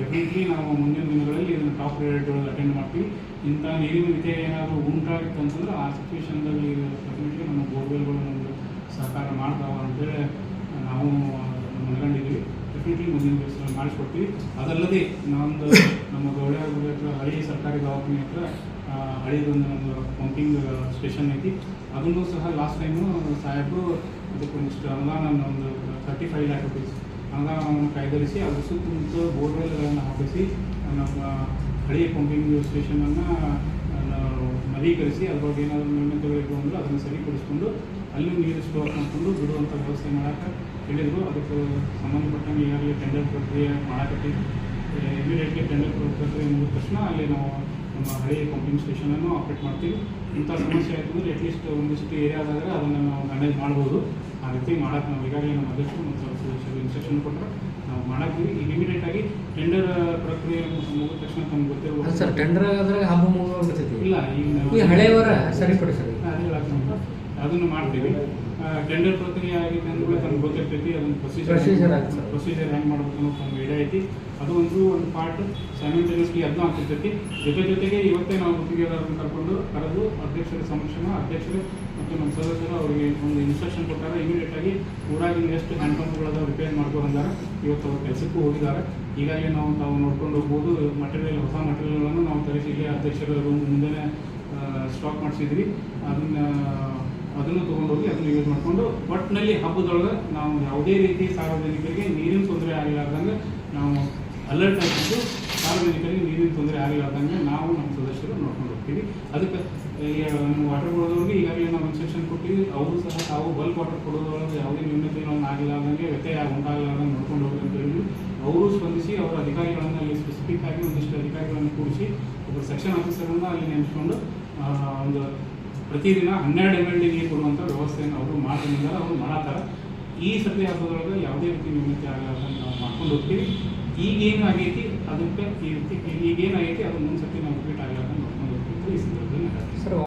ಡೆಫಿನೆಟ್ಲಿ ನಾವು ಮುಂದಿನ ದಿನಗಳಲ್ಲಿ ಇದನ್ನು ಟಾಪ್ ರೇಟ್ಗಳಲ್ಲಿ ಅಟೆಂಡ್ ಮಾಡ್ತೀವಿ. ಇಂಥ ನೀರಿನ ವಿಧೇಯ ಏನಾದರೂ ಉಂಟಾಗಿತ್ತು ಅಂತಂದ್ರೆ ಆ ಸಿಚುವೇಶನ್ದಲ್ಲಿ ಡೆಫಿನೆಟ್ಲಿ ನಮ್ಮ ಬೋರ್ವೆಲ್ಗಳು ನಮ್ಗೆ ಸಹಕಾರ ಮಾಡ್ತಾವ ಅಂತೇಳಿ ನಾವು ಮನಗಂಡಿದ್ದೀವಿ. ಡೆಫಿನೆಟ್ಲಿ ಮುಂದಿನ ದಿವಸದಲ್ಲಿ ಮಾಡಿಸ್ಕೊಡ್ತೀವಿ. ಅದಲ್ಲದೆ ನಮ್ಮದು ನಮ್ಮ ಗೌಡ ಹತ್ರ ಸರ್ಕಾರಿ ದವಾಖಾನೆ ಹತ್ರ ಹಳಿದೊಂದು ನಮ್ಮದು ಪಂಪಿಂಗ್ ಸ್ಟೇಷನ್ ಐತಿ. ಅದನ್ನು ಸಹ ಲಾಸ್ಟ್ ಟೈಮು ಸಾಹೇಬರು ಅದಕ್ಕೊಂದಿಷ್ಟು ಅನುದಾನ ಒಂದು ತರ್ಟಿ ಫೈವ್ ಲ್ಯಾಕ್ ರುಪೀಸ್ ಅನುದಾನವನ್ನು ಕಾಯ್ದಿರಿಸಿ ಅದ್ರ ಸುತ್ತಮುತ್ತ ಬೋರ್ವೆಲ್ಗಳನ್ನು ಹಾಕಿಸಿ, ನಮ್ಮ ಹಳೆಯ ಪಂಪಿಂಗ್ ಸ್ಟೇಷನನ್ನು ನವೀಕರಿಸಿ ಅದ್ರ ಬಗ್ಗೆ ಏನಾದರೂ ನ್ಯೂನತೆಗಳಿದ್ದು ಅಂದರೆ ಅದನ್ನು ಸರಿಪಡಿಸ್ಕೊಂಡು ಅಲ್ಲಿ ನೀರು ಸ್ಟೋರ್ ಮಾಡಿಕೊಂಡು ಬಿಡುವಂಥ ವ್ಯವಸ್ಥೆ ಮಾಡೋಕೆ ಹೇಳಿದರು. ಅದಕ್ಕೆ ಸಂಬಂಧಪಟ್ಟಂಗೆ ಈಗಾಗಲೇ ಟೆಂಡರ್ ಪ್ರಕ್ರಿಯೆ ಮಾಡಕತ್ತಿ ಇಮಿಡಿಯೇಟ್ಲಿ ಟೆಂಡರ್ ಪ್ರಕ್ರಿಯೆ ಮುಗಿದ ತಕ್ಷಣ ಅಲ್ಲಿ ನಾವು ನಮ್ಮ ಹಳೆಯ ಪಂಪಿಂಗ್ ಸ್ಟೇಷನನ್ನು ಆಪ್ರೇಟ್ ಮಾಡ್ತೀವಿ. ಇಂಥ ಸಮಸ್ಯೆ ಆಯಿತು ಅಟ್ಲೀಸ್ಟ್ ಒಂದಿಷ್ಟು ಏರಿಯಾದಾದರೆ ಅದನ್ನು ನಾವು ಮ್ಯಾನೇಜ್ ಮಾಡ್ಬೋದು. ಆ ರೀತಿ ಮಾಡಕ್ಕೆ ನಾವು ಈಗಾಗಲೇ ನಮ್ಮ ಅಧ್ಯಕ್ಷರು ಮತ್ತು ಇನ್ಸ್ಟ್ರಕ್ಷನ್ ಕೊಟ್ಟರೆ ನಾವು ಮಾಡಾಕ್ತೀವಿ. ಈಗ ಇಮಿಡಿಯೇಟ್ ಆಗಿ ಟೆಂಡರ್ ಪ್ರಕ್ರಿಯೆ ಮುಗಿದ ತಕ್ಷಣ ತಮ್ಗೆ ಗೊತ್ತಿರೋ ಸರ್ ಟೆಂಡರ್ ಆದ್ರೆ ಹಬ್ಬ ಮುಗಿದೋಗ್ಬಿಡ್ತೈತಿ ಇಲ್ಲ ಈಗ ಈ ಹಳೆಯವರ ಸರಿಪಡಿಸಿ ಅದೇ ಹೇಳಕ್ಕೆ ನಾನು. ಅದನ್ನು ಮಾಡ್ತೀವಿ. ಟೆಂಡರ್ ಪ್ರಕ್ರಿಯೆ ಆಗಿದೆ ಅಂದ್ರೆ ತಮ್ಗೆ ಗೊತ್ತಿರ್ತೈತಿ ಅದನ್ನು ಪ್ರೊಸೀಜರ್. ಪ್ರೊಸೀಜರ್ ಹೆಂಗೆ ಮಾಡ್ಬೇಕು ಅನ್ನೋದು ತಮ್ಗೆ ಐಡಿಯಾ ಐತಿ. ಅದು ಒಂದು ಒಂದು ಪಾರ್ಟ್ ಸೈಮಲ್ಟೇನಿಯಸ್ಲಿ ಅದನ್ನು ಆಗ್ತಿರ್ತೈತಿ ಜೊತೆ ಜೊತೆಗೆ ಇವತ್ತೇ ನಾವು ಗುತ್ತಿಗೆದಾರರನ್ನು ಕರ್ಕೊಂಡು ಕರೆದು ಅಧ್ಯಕ್ಷರ ಸಮಕ್ಷಮ ಅಧ್ಯಕ್ಷರು ಮತ್ತು ನಮ್ಮ ಸದಸ್ಯರು ಅವರಿಗೆ ಒಂದು ಇನ್ಸ್ಟ್ರಕ್ಷನ್ ಕೊಟ್ಟಾಗ ಇಮಿಡಿಯೇಟ್ ಆಗಿ ಊರಾಗಿನ ಎಷ್ಟು ಹ್ಯಾಂಡ್ ಪಂಪ್ಗಳದ ರಿಪೇರ್ ಮಾಡ್ಕೊಂಡಾರ ಇವತ್ತು ಅವ್ರ ಕೆಲಸಕ್ಕೂ ಹೋಗಿದ್ದಾರೆ ಈಗಾಗಲೇ ನಾವು ತಾವು ನೋಡ್ಕೊಂಡು ಹೋಗ್ಬೋದು. ಮಟೀರಿಯಲ್ ಹೊಸ ಮಟೀರಿಯಲ್ಗಳನ್ನು ನಾವು ತರಿಸಿ ಇಲ್ಲೇ ಅಧ್ಯಕ್ಷರ ರೂಮ್ ಮುಂದೆನೇ ಸ್ಟಾಕ್ ಮಾಡಿಸಿದ್ವಿ. ಅದನ್ನು ಅದನ್ನು ತೊಗೊಂಡೋಗಿ ಅದನ್ನು ಯೂಸ್ ಮಾಡಿಕೊಂಡು ಒಟ್ಟಿನಲ್ಲಿ ಹಬ್ಬದೊಳಗೆ ನಾವು ಯಾವುದೇ ರೀತಿ ಸಾರ್ವಜನಿಕರಿಗೆ ನೀರಿನ ತೊಂದರೆ ಆಗಲಾರ್ದಂಗೆ ನಾವು ಅಲರ್ಟ್ ಆಗಿದ್ದು ಸಾರ್ವಜನಿಕರಿಗೆ ನೀರಿನ ತೊಂದರೆ ಆಗಲಾರ್ದಂಗೆ ನಾವು ನಮ್ಮ ಸದಸ್ಯರು ನೋಡ್ಕೊಂಡು ಹೋಗ್ತೀವಿ. ಅದಕ್ಕೆ ವಾಟರ್ ಕೊಡೋದವ್ರಿಗೆ ಈಗಾಗಲೇ ನಾವು ಇನ್ಸ್ಟ್ರಕ್ಷನ್ ಕೊಟ್ಟಿವಿ ಅವರು ಸಹ ತಾವು ಬಲ್ಕ್ ವಾಟರ್ ಕೊಡೋದ್ರೊಳಗೆ ಯಾವುದೇ ನ್ಯೂನತೆಗಳನ್ನು ಆಗಲಾರ್ದಂಗೆ ವ್ಯತ್ಯಯ ಉಂಟಾಗಲಾರ್ದಂಗೆ ನೋಡ್ಕೊಂಡು ಹೋಗಿ ಅಂತ ಹೇಳಿ ಅವರು ಸ್ಪಂದಿಸಿ ಅವರ ಅಧಿಕಾರಿಗಳನ್ನು ಅಲ್ಲಿ ಸ್ಪೆಸಿಫಿಕ್ ಆಗಿ ಒಂದಿಷ್ಟು ಅಧಿಕಾರಿಗಳನ್ನು ಕೂಡಿಸಿ ಒಬ್ಬ ಸೆಕ್ಷನ್ ಆಫೀಸರನ್ನು ಅಲ್ಲಿ ನೇಮಿಸ್ಕೊಂಡು ಒಂದು ಪ್ರತಿದಿನ ಹನ್ನೆರಡು ಎಂ ಎಲ್ ನೀರು ಕೊಡುವಂಥ ವ್ಯವಸ್ಥೆಯನ್ನು ಅವರು ಮಾಡ್ಕೊಂಡಿದ್ದಾರೆ ಅವರು ಮಾಡತ್ತಾರ. ಈ ಸತಿ ಹಬ್ಬದೊಳಗೆ ಯಾವುದೇ ರೀತಿ ನ್ಯೂನತೆ ಆಗಲಾರ್ದಂಗೆ ನಾವು ಮಾಡ್ಕೊಂಡು ಹೋಗ್ತೀವಿ. ಈಗೇನು ಆಗೈತಿ, ಅದಕ್ಕೆ ಈ ರೀತಿ ಈಗೇನಾಗೈತಿ ಅದು ಮುಂದೆ ಸರ್ತಿ ನಾವು ರಿಪೀಟ್ ಆಗಲಾರ್ದಂಗೆ ನೋಡ್ಕೊಂಡು ಹೋಗ್ತೀವಿ